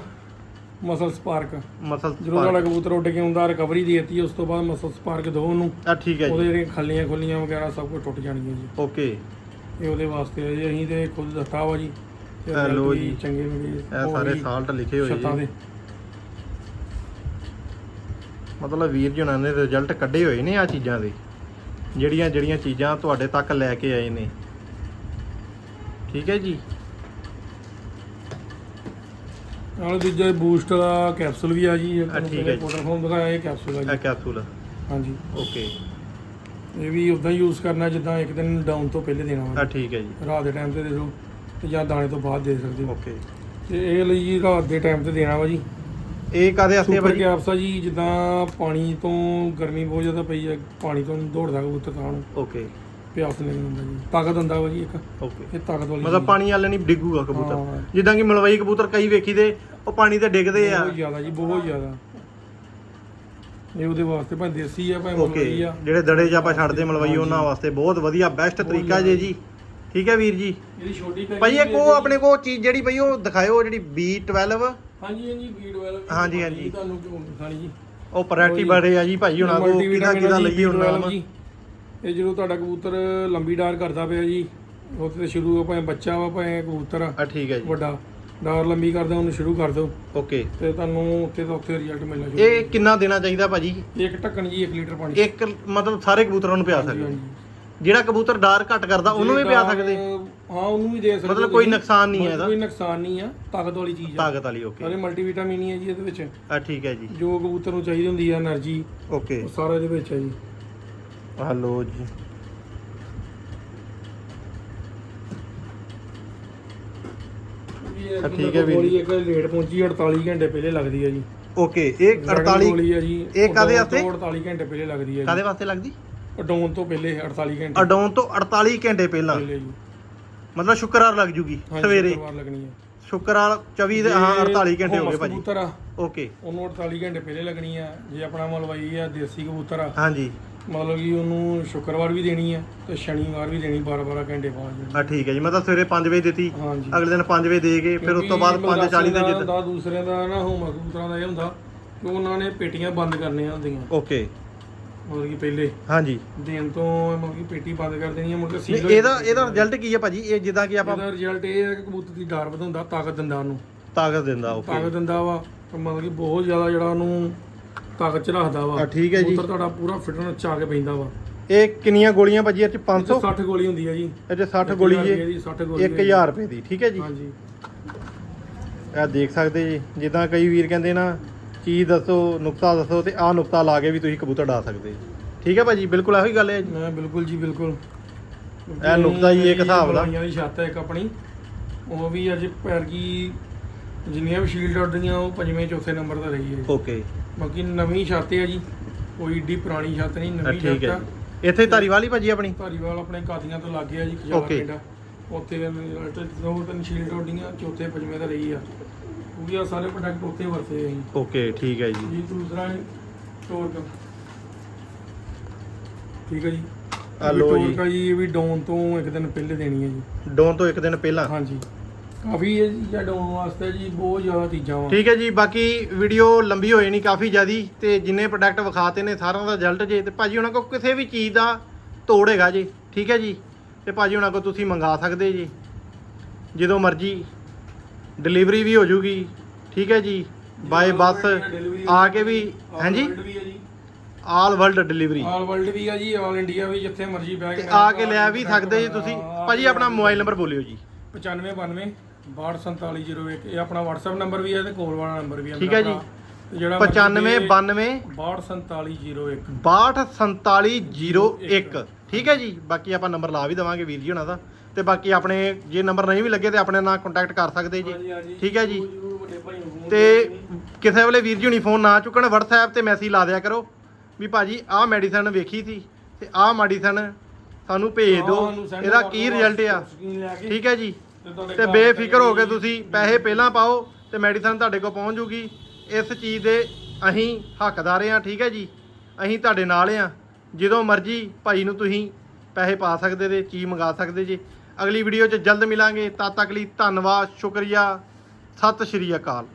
ਮਸਲ ਸਪਾਰਕ ਮਸਲ ਜਦੋਂ ਤੁਹਾਡਾ ਕਬੂਤਰ ਉੱਡ ਕੇ ਆਉਂਦਾ ਰਿਕਵਰੀ ਦੇਤੀ ਉਸ ਤੋਂ ਬਾਅਦ ਮਸਲ ਸਪਾਰਕ ਦੋ ਉਹਨੂੰ। ਆ ਠੀਕ ਹੈ ਉਹਦੇ ਜੀ ਜਿਹੜੀਆਂ ਖੱਲੀਆਂ ਖੁੱਲੀਆਂ ਵਗੈਰਾ ਸਭ ਕੁਝ ਟੁੱਟ ਜਾਣਗੀਆਂ ਜੀ। ਓਕੇ। ਇਹ ਉਹਦੇ ਵਾਸਤੇ ਹੈ ਜੀ ਅਸੀਂ ਤੇ ਖੁਦ ਦਿੱਤਾ ਵਾ ਜੀ। ਤੇ ਇਹ ਲਓ ਵੀ ਜੀ। ਚੰਗੇ ਮਿਲੇ ਇਹ ਸਾਰੇ ਸਾਲਟ ਲਿਖੇ ਹੋਏ ਛੱਤਾਂ ਜੀ। ਦੇ। ਮਤਲਬ ਵੀਰ ਜੀ ਉਹਨਾਂ ਨੇ ਰਿਜ਼ਲਟ ਕੱਢੇ ਹੋਏ ਨੇ ਆ ਚੀਜ਼ਾਂ ਦੇ। ਜਿਹੜੀਆਂ ਜਿਹੜੀਆਂ ਚੀਜ਼ਾਂ ਤੁਹਾਡੇ ਤੱਕ ਲੈ ਕੇ ਆਏ ਨੇ। ਠੀਕ ਹੈ ਜੀ। ਨਾਲ ਦੂਜਾ ਬੂਸਟ ਦਾ ਕੈਪਸੂਲ ਵੀ ਆ ਜੀ ਇਹ ਠੀਕ ਹੈ ਜੀ। ਪਾਊਡਰ ਫਾਰਮ ਦਿਖਾਇਆ ਇਹ ਕੈਪਸੂਲ ਆ ਇਹ ਜੀ ਕੈਪਸੂਲ ਹਾਂਜੀ। ਓਕੇ ਇਹ ਵੀ ਉਦਾਂ ਯੂਜ਼ ਕਰਨਾ ਜਿੱਦਾਂ ਇੱਕ ਦਿਨ ਡਾਊਨ ਤੋਂ ਪਹਿਲੇ ਦੇਣਾ ਆ ਵਾ ਠੀਕ ਹੈ ਜੀ। ਰਾਤ ਦੇ ਟਾਈਮ ਤੇ ਦੇ ਦਿਓ ਤੇ ਜਾਂ ਦਾਣੇ ਤੋਂ ਬਾਅਦ ਦੇ ਸਕਦੇ ਹੋ। ਓਕੇ ਤੇ ਇਹ ਲਈ ਜੀ ਰਾਤ ਦੇ ਟਾਈਮ ਤੇ ਦੇਣਾ ਵਾ ਜੀ। ਇਹ ਕਾਦੇ ਵਾਸਤੇ ਆ ਸੁਪਰ ਭਾਜੀ? ਕੈਪਸ ਆ ਜੀ ਜਿੱਦਾਂ ਪਾਣੀ ਤੋਂ ਗਰਮੀ ਬਹੁਤ ਜ਼ਿਆਦਾ ਪਈ ਹੈ ਪਾਣੀ ਤੋਂ ਦੌੜਦਾ ਕਬੂਤਰ ਤਾਂ ਓਕੇ ਪਿਆਸ ਨਹੀਂ ਹੁੰਦਾ ਜੀ। ਤਾਕਤ ਦਿੰਦਾ ਵਾ ਜੀ ਇੱਕ। ਓਕੇ ਇਹ ਤਾਕਤ ਵਾਲੀ ਮਤਲਬ ਪਾਣੀ ਵਾਲੇ ਨਹੀਂ ਡਿੱਗੂਗਾ ਕਬੂਤਰ। ਹਾਂ। ਜਿੱਦਾਂ ਕਿ ਮਲਵਈ ਕਬੂਤਰ ਕਈ ਵੇਖੀ ਦੇ ਉਹ ਪਾਣੀ ਤੇ ਡਿੱਗਦੇ ਆ। ਬਹੁਤ ਜ਼ਿਆਦਾ ਜੀ ਬਹੁਤ ਜ਼ਿਆਦਾ। ਇਹ ਉਹਦੇ ਵਾਸਤੇ ਭਾਵੇਂ ਦੇਸੀ ਆ ਭਾਵੇਂ ਓਕੇ ਮਲਵਈ ਆ। ਜਿਹੜੇ ਦੜੇ 'ਚ ਆਪਾਂ ਛੱਡਦੇ ਮਲਵਈ ਉਹਨਾਂ ਵਾਸਤੇ ਬਹੁਤ ਵਧੀਆ ਬੈਸਟ ਤਰੀਕਾ ਜੇ ਜੀ। ਠੀਕ ਹੈ ਵੀਰ ਜੀ? ਇਹਦੀ ਛੋਟੀ ਪੈਕਿੰਗ ਭਾਈ ਇੱਕ ਉਹ ਆਪਣੇ ਕੋਲ ਚੀਜ਼ ਜਿਹੜੀ ਪਈ ਉਹ ਦਿਖਾਇਓ ਜਿਹੜੀ B12 ਹਾਂਜੀ ਹਾਂਜੀ ਬੀਟ ਵੈਲ ਹਾਂਜੀ, ਹਾਂਜੀ। ਤੁਹਾਨੂੰ ਕਿਉਂ ਦਿਖਾਣੀ ਜੀ? ਉਹ ਪਰੈਟੀ ਬੜੇ ਆ ਜੀ ਭਾਈ ਹੁਣਾਂ ਕੋ ਕਿਹਦਾ ਕਿਹਦਾ ਲਈਏ ਹੁਣ ਨਾਮ ਜੀ। ਇਹ ਜਦੋਂ ਤੁਹਾਡਾ ਕਬੂਤਰ ਲੰਬੀ ਡਾਰ ਕਰਦਾ ਪਿਆ ਜੀ ਉੱਥੇ ਤੇ ਸ਼ੁਰੂ ਹੋ ਬੱਚਾ ਵਾ ਭਾਵੇਂ ਕਬੂਤਰ ਆ। ਠੀਕ ਹੈ ਜੀ। ਵੱਡਾ। ਡਾਰ ਲੰਬੀ ਕਰਦਾ ਉਹਨੂੰ ਸ਼ੁਰੂ ਕਰ ਦਿਓ। ਓਕੇ। ਤੇ ਤੁਹਾਨੂੰ ਉੱਥੇ ਤੋਂ ਉੱਥੇ ਰਿਜ਼ਲਟ ਮਿਲਣਾ ਸ਼ੁਰੂ ਇਹ ਕਿੰਨਾ ਦੇਣਾ ਚਾਹੀਦਾ ਭਾਜੀ? ਇੱਕ ਢੱਕਣ ਜੀ 1 ਲੀਟਰ ਪਾਣੀ। ਇੱਕ ਮਤਲਬ ਸਾਰੇ ਕਬੂਤਰਾਂ ਨੂੰ ਪਿਆ ਸਕਦੇ ਜਿਹੜਾ ਕਬੂਤਰ ਡਾਰ ਘੱਟ ਕਰਦਾ ਉਹਨੂੰ ਵੀ ਪਿਆ ਸਕਦੇ? ਹਾਂ ਉਹਨੂੰ ਵੀ ਦੇ ਸਕਦੇ ਮਤਲਬ ਕੋਈ ਨੁਕਸਾਨ ਨਹੀਂ ਹੈ ਇਹਦਾ? ਕੋਈ ਨੁਕਸਾਨ ਨਹੀਂ ਆ ਤਾਕਤ ਵਾਲੀ ਚੀਜ਼ ਆ। ਤਾਕਤ ਵਾਲੀ ਓਕੇ। ਸਾਰੇ ਮਲਟੀਵਿਟਾਮਿਨ ਹੀ ਹੈ ਜੀ ਇਹਦੇ ਵਿੱਚ। ਆ ਠੀਕ ਹੈ ਜੀ। ਜੋ ਕਬੂਤਰ ਨੂੰ ਚਾਹੀਦੀ ਹੁੰਦੀ ਹੈ એનર્ਜੀ ਓਕੇ। ਸਾਰਾ ਇਹਦੇ ਵਿੱਚ ਹੈ ਜੀ। ਹਲੋ ਜੀ। ਠੀਕ ਹੈ ਵੀਰ ਗੋਲੀ ਇੱਕ ਲੇਟ ਪਹੁੰਚੀ 48 ਘੰਟੇ ਪਹਿਲੇ ਲੱਗਦੀ ਹੈ ਜੀ। ਓਕੇ ਇਹ Dragon 48 ਗੋਲੀ ਹੈ ਜੀ। ਇਹ ਕਾਹਦੇ ਉਡਾਉਣ ਤੋਂ ਵਾਸਤੇ? 48 ਘੰਟੇ ਪਹਿਲੇ ਲੱਗਦੀ ਹੈ ਕਾਦੇ ਜੀ ਵਾਸਤੇ ਲੱਗਦੀ? ਉਡਾਉਣ ਤੋਂ ਪਹਿਲੇ 48 ਘੰਟੇ। ਅਡਾਉਣ ਤੋਂ 48 ਘੰਟੇ ਪਹਿਲਾਂ। ਪਹਿਲੇ ਜੀ। ਮਤਲਬ ਸ਼ੁੱਕਰਵਾਰ ਲੱਗ ਜੂਗੀ ਹਾਂਜੀ, ਸਵੇਰੇ। ਸ਼ੁੱਕਰਵਾਰ ਲੱਗਣੀ ਹੈ। ਸ਼ੁੱਕਰਵਾਰ 24 ਦੇ ਹਾਂ 48 ਘੰਟੇ ਹੋ ਗਏ ਭਾਜੀ। ਕਬੂਤਰ ਆ ਓਕੇ। ਉਹਨੂੰ 48 ਘੰਟੇ ਪਹਿਲੇ ਲੱਗਣੀ ਆ ਜੇ ਆਪਣਾ ਮਲਵਾਈ ਆ ਦੇਸੀ ਕਬੂਤਰ ਆ। ਹਾਂਜੀ। ਮਤਲਬ ਕਿ ਉਹਨੂੰ ਸ਼ੁੱਕਰਵਾਰ ਵੀ ਦੇਣੀ ਆ ਤੇ ਸ਼ਨੀਵਾਰ ਵੀ ਦੇਣੀ 12 12 ਘੰਟੇ ਬਾਅਦ ਜੀ ਆ ਠੀਕ ਹੈ ਜੀ। ਮਤਲਬ ਸਵੇਰੇ 5 ਵਜੇ ਦਿੱਤੀ ਹਾਂਜੀ। ਅਗਲੇ ਦਿਨ 5 ਵਜੇ ਦੇ ਕੇ ਫਿਰ ਉਸ ਤੋਂ ਬਾਅਦ 5:40 ਦੇ ਜਿੱਦ। ਦਾ ਦੂਸਰੇ ਦਾ ਨਾ ਹੋਮ ਕਬੂਤਰਾਂ ਦਾ ਇਹ ਹੁੰਦਾ ਕਿ ਉਹਨਾਂ ਨੇ ਪੇਟੀਆਂ ਬੰਦ ਕਰਨੀਆਂ ਹੁੰਦੀਆਂ। ਓਕੇ। ਮਤਲਬ ਕਿ ਪਹਿਲੇ ਹਾਂਜੀ। ਦੇਣ ਤੋਂ ਮਤਲਬ ਕਿ ਪੇਟੀ ਬੰਦ ਕਰ ਦੇਣੀ ਹੈ ਮੁੜ ਕੇ ਸੀਲ ਇਹਦਾ ਇਹਦਾ ਰਿਜ਼ਲਟ ਕੀ ਹੈ ਭਾਜੀ? ਇਹ ਜਿੱਦਾਂ ਕਿ ਆਪਾਂ ਇਹਦਾ ਰਿਜ਼ਲਟ ਇਹ ਹੈ ਕਿ ਕਬੂਤਰ ਦੀ ਡਰ ਵਧਾਉਂਦਾ ਤਾਕਤ ਦਿੰਦਾ ਉਹਨੂੰ। ਤਾਕਤ ਦਿੰਦਾ ਓਕੇ। ਤਾਕਤ ਦਿੰਦਾ ਵਾ ਤੇ ਮਤਲਬ ਕਿ ਬਹੁਤ ਜ਼ਿਆਦਾ ਜਿਹੜਾ ਉਹਨੂੰ ਤਾਕਤ ਚ ਰੱਖਦਾ ਵਾ। ਆ, ਠੀਕ ਹੈ ਜੀ। ਕਬੂਤਰ ਤੁਹਾਡਾ ਪੂਰਾ ਫਿਟਨੈਸ ਚ ਆ ਕੇ ਪੈਂਦਾ ਵਾ। ਇਹ ਕਿੰਨੀਆਂ ਗੋਲੀਆਂ ਭਾਜੀ ਇਹ ਚ? ਇਹ 500 'ਚ 60 ਗੋਲੀ ਹੁੰਦੀ ਹੈ ਜੀ। ਇਹ ਚ 60 ਗੋਲੀ ਇੱਕ ਜੀ। ਹਜ਼ਾਰ ਰੁਪਏ ਦੀ 60 ਗੋਲੀ 1000 ਰੁਪਏ ਦੀ ਠੀਕ ਹੈ ਜੀ। ਹਾਂਜੀ। ਇਹ ਦੇਖ ਸਕਦੇ ਜੀ ਜਿੱਦਾਂ ਕਈ ਵੀਰ ਕਹਿੰਦੇ ਨਾ ਚੀਜ਼ ਦੱਸੋ ਨੁਕਤਾ ਦੱਸੋ ਤੇ ਆਹ ਨੁਕਤਾ ਲਾ ਕੇ ਵੀ ਤੁਸੀਂ ਕਬੂਤਰ ਡਾ ਸਕਦੇ। ਠੀਕ ਹੈ ਭਾਜੀ ਬਿਲਕੁਲ ਇਹੋ ਹੀ ਗੱਲ ਹੈ ਜੀ। ਮੈਂ ਬਿਲਕੁਲ ਜੀ ਬਿਲਕੁਲ। ਇਹ ਨੁਕਤਾ ਹੀ ਇੱਕ ਹਿਸਾਬ ਦਾ। ਬਣਾਈਆਂ ਦੀ ਛੱਤ ਹੈ ਇੱਕ ਆਪਣੀ ਉਹ ਵੀ ਅੱਜ ਪੈਰ ਕੀ ਜਿੰਨੀਆਂ ਵੀ ਸ਼ੀਲਡ ਉੱਡੀਆਂ ਉਹ ਪੰਜਵੇਂ ਚੌਥੇ ਨੰਬਰ ਤੇ ਰਹੀ ਹੈ ਓਕੇ ਬਾਕੀ ਨਵੀਂ ਛੱਤ ਹੈ ਜੀ। ਕੋਈ ਏਡੀ ਪੁਰਾਣੀ ਛੱਤ ਨਹੀਂ ਨਵੀਂ ਠੀਕ ਛੱਤ ਹੈ ਆ। ਜੀ। ਇੱਥੇ ਧਾਰੀਵਾਲ ਹੀ ਭਾਜੀ ਆਪਣੀ? ਧਾਰੀਵਾਲ ਆਪਣੇ ਕਾਦੀਆਂ ਤੋਂ ਲੱਗ ਗਿਆ ਜੀ ਖਜਾਲਾ Okay. ਪਿੰਡ। ਉੱਥੇ ਦੋ ਤਿੰਨ ਸ਼ੀਲਡ ਉੱਡੀਆਂ ਚੌਥੇ ਪੰਜਵੇਂ ਤੇ ਰਹੀ ਆ। ਉਹ ਵੀ ਆ ਸਾਰੇ ਪ੍ਰੋਡਕਟ ਉੱਥੇ ਵਰਤੇ ਆ ਜੀ। ਓਕੇ ਠੀਕ ਹੈ ਜੀ। ਜੀ ਦੂਸਰਾ ਟੋਰ ਦਾ ਠੀਕ ਹੈ ਜੀ। ਆ ਲਓ ਜੀ। ਇਹ ਵੀ ਡਾਊਨ ਤੋਂ ਇੱਕ ਦਿਨ ਪਹਿਲੇ ਦੇਣੀ ਹੈ ਜੀ। ਡੋਨ ਤੋਂ ਇੱਕ ਦਿਨ ਪਹਿਲਾਂ? ਹਾਂਜੀ। ਕਾਫੀ ਇਹ ਚੀਜ਼ਾਂ ਡਾਊਨ ਵਾਸਤੇ ਜੀ ਬਹੁਤ ਜ਼ਿਆਦਾ ਚੀਜ਼ਾਂ ਵਾ। ਠੀਕ ਹੈ ਜੀ ਬਾਕੀ ਵੀਡੀਓ ਲੰਬੀ ਹੋਏ ਨਹੀਂ ਕਾਫੀ ਜ਼ਿਆਦੀ ਤੇ ਜਿੰਨੇ ਪ੍ਰੋਡਕਟ ਵਿਖਾਤੇ ਨੇ ਸਾਰਿਆਂ ਦਾ ਰਿਜ਼ਲਟ ਜੇ ਤੇ ਭਾਜੀ ਉਹਨਾਂ ਕੋਲ ਕਿਸੇ ਵੀ ਚੀਜ਼ ਦਾ ਤੋੜ ਹੈਗਾ ਜੀ ਠੀਕ ਹੈ ਜੀ? ਤੇ ਭਾਜੀ ਉਹਨਾਂ ਕੋਲ ਤੁਸੀਂ ਮੰਗਾ ਸਕਦੇ ਜੀ ਜਦੋਂ ਮਰਜ਼ੀ। ਡਿਲੀਵਰੀ ਵੀ ਹੋ ਜੂਗੀ ਠੀਕ ਹੈ ਜੀ? ਬਾਏ ਬੱਸ ਆ ਕੇ ਵੀ ਹਾਂਜੀ? All world delivery all world ਵੀ ਆ ਜੀ ਆਲ ਇੰਡੀਆ ਵੀ ਜਿੱਥੇ ਮਰਜ਼ੀ ਕੇ ਆ ਕੇ ਲਿਆ ਵੀ ਸਕਦੇ ਜੀ ਤੁਸੀਂ। ਭਾਜੀ ਆਪਣਾ ਮੋਬਾਈਲ ਨੰਬਰ ਬੋਲਿਓ ਜੀ। 95 92 624701 ਇਹ ਆਪਣਾ WhatsApp ਨੰਬਰ ਵੀ ਹੈ ਤੇ ਕੋਲ ਵਾਲਾ ਨੰਬਰ ਵੀ ਹੈ ਠੀਕ ਹੈ ਜੀ। ਤੇ ਜਿਹੜਾ 95 92 624701 624701 ਠੀਕ ਹੈ ਜੀ। ਬਾਕੀ ਆਪਾਂ ਨੰਬਰ ਲਾ ਵੀ ਦਵਾਂਗੇ ਵੀਰ ਜੀ ਹੁਣਾਂ ਦਾ। ਤੇ ਬਾਕੀ ਆਪਣੇ ਜੇ ਨੰਬਰ ਨਹੀਂ ਵੀ ਲੱਗੇ ਤੇ ਆਪਣੇ ਨਾਲ ਕੰਟੈਕਟ ਕਰ ਸਕਦੇ ਜੀ। ਠੀਕ ਹੈ ਜੀ। ਤੇ। ਕਿਸੇ ਵੇਲੇ ਵੀਰ ਜੀ ਹੁਣੀ ਫੋਨ ਨਾ ਚੁੱਕਣ WhatsApp ਤੇ ਮੈਸੇਜ ਲਾ ਦਿਆ ਕਰੋ। ਵੀ ਭਾਜੀ ਆਹ ਮੈਡੀਸਨ ਵੇਖੀ ਸੀ ਤੇ ਆਹ ਮੈਡੀਸਨ ਸਾਨੂੰ ਭੇਜ ਦਿਓ। ਇਹਦਾ ਕੀ ਰਿਜ਼ਲਟ ਆ। ਠੀਕ ਹੈ ਜੀ। ਤੇ ਬੇਫਿਕਰ ਹੋ ਕੇ ਜੀ। ਤੁਸੀਂ ਪੈਸੇ ਪਹਿਲਾਂ ਪਾਓ ਤੇ ਮੈਡੀਸਨ ਤੁਹਾਡੇ ਕੋਲ ਪਹੁੰਚ ਜੂਗੀ। ਇਸ ਚੀਜ਼ ਦੇ ਅਸੀਂ ਹੱਕਦਾਰ ਆ ਠੀਕ ਹੈ ਜੀ? ਅਸੀਂ ਤੁਹਾਡੇ ਨਾਲ ਆ ਜਦੋਂ ਮਰਜ਼ੀ ਭਾਈ ਨੂੰ ਤੁਸੀਂ ਪੈਸੇ ਪਾ ਸਕਦੇ ਤੇ ਚੀਜ਼ ਮੰਗਾ ਸਕਦੇ ਜੀ। ਅਗਲੀ ਵੀਡੀਓ 'ਚ ਜਲਦ ਮਿਲਾਂਗੇ। ਤਦ ਤੱਕ ਲਈ ਧੰਨਵਾਦ ਸ਼ੁਕਰੀਆ। ਸਤਿ ਸ਼੍ਰੀ ਅਕਾਲ।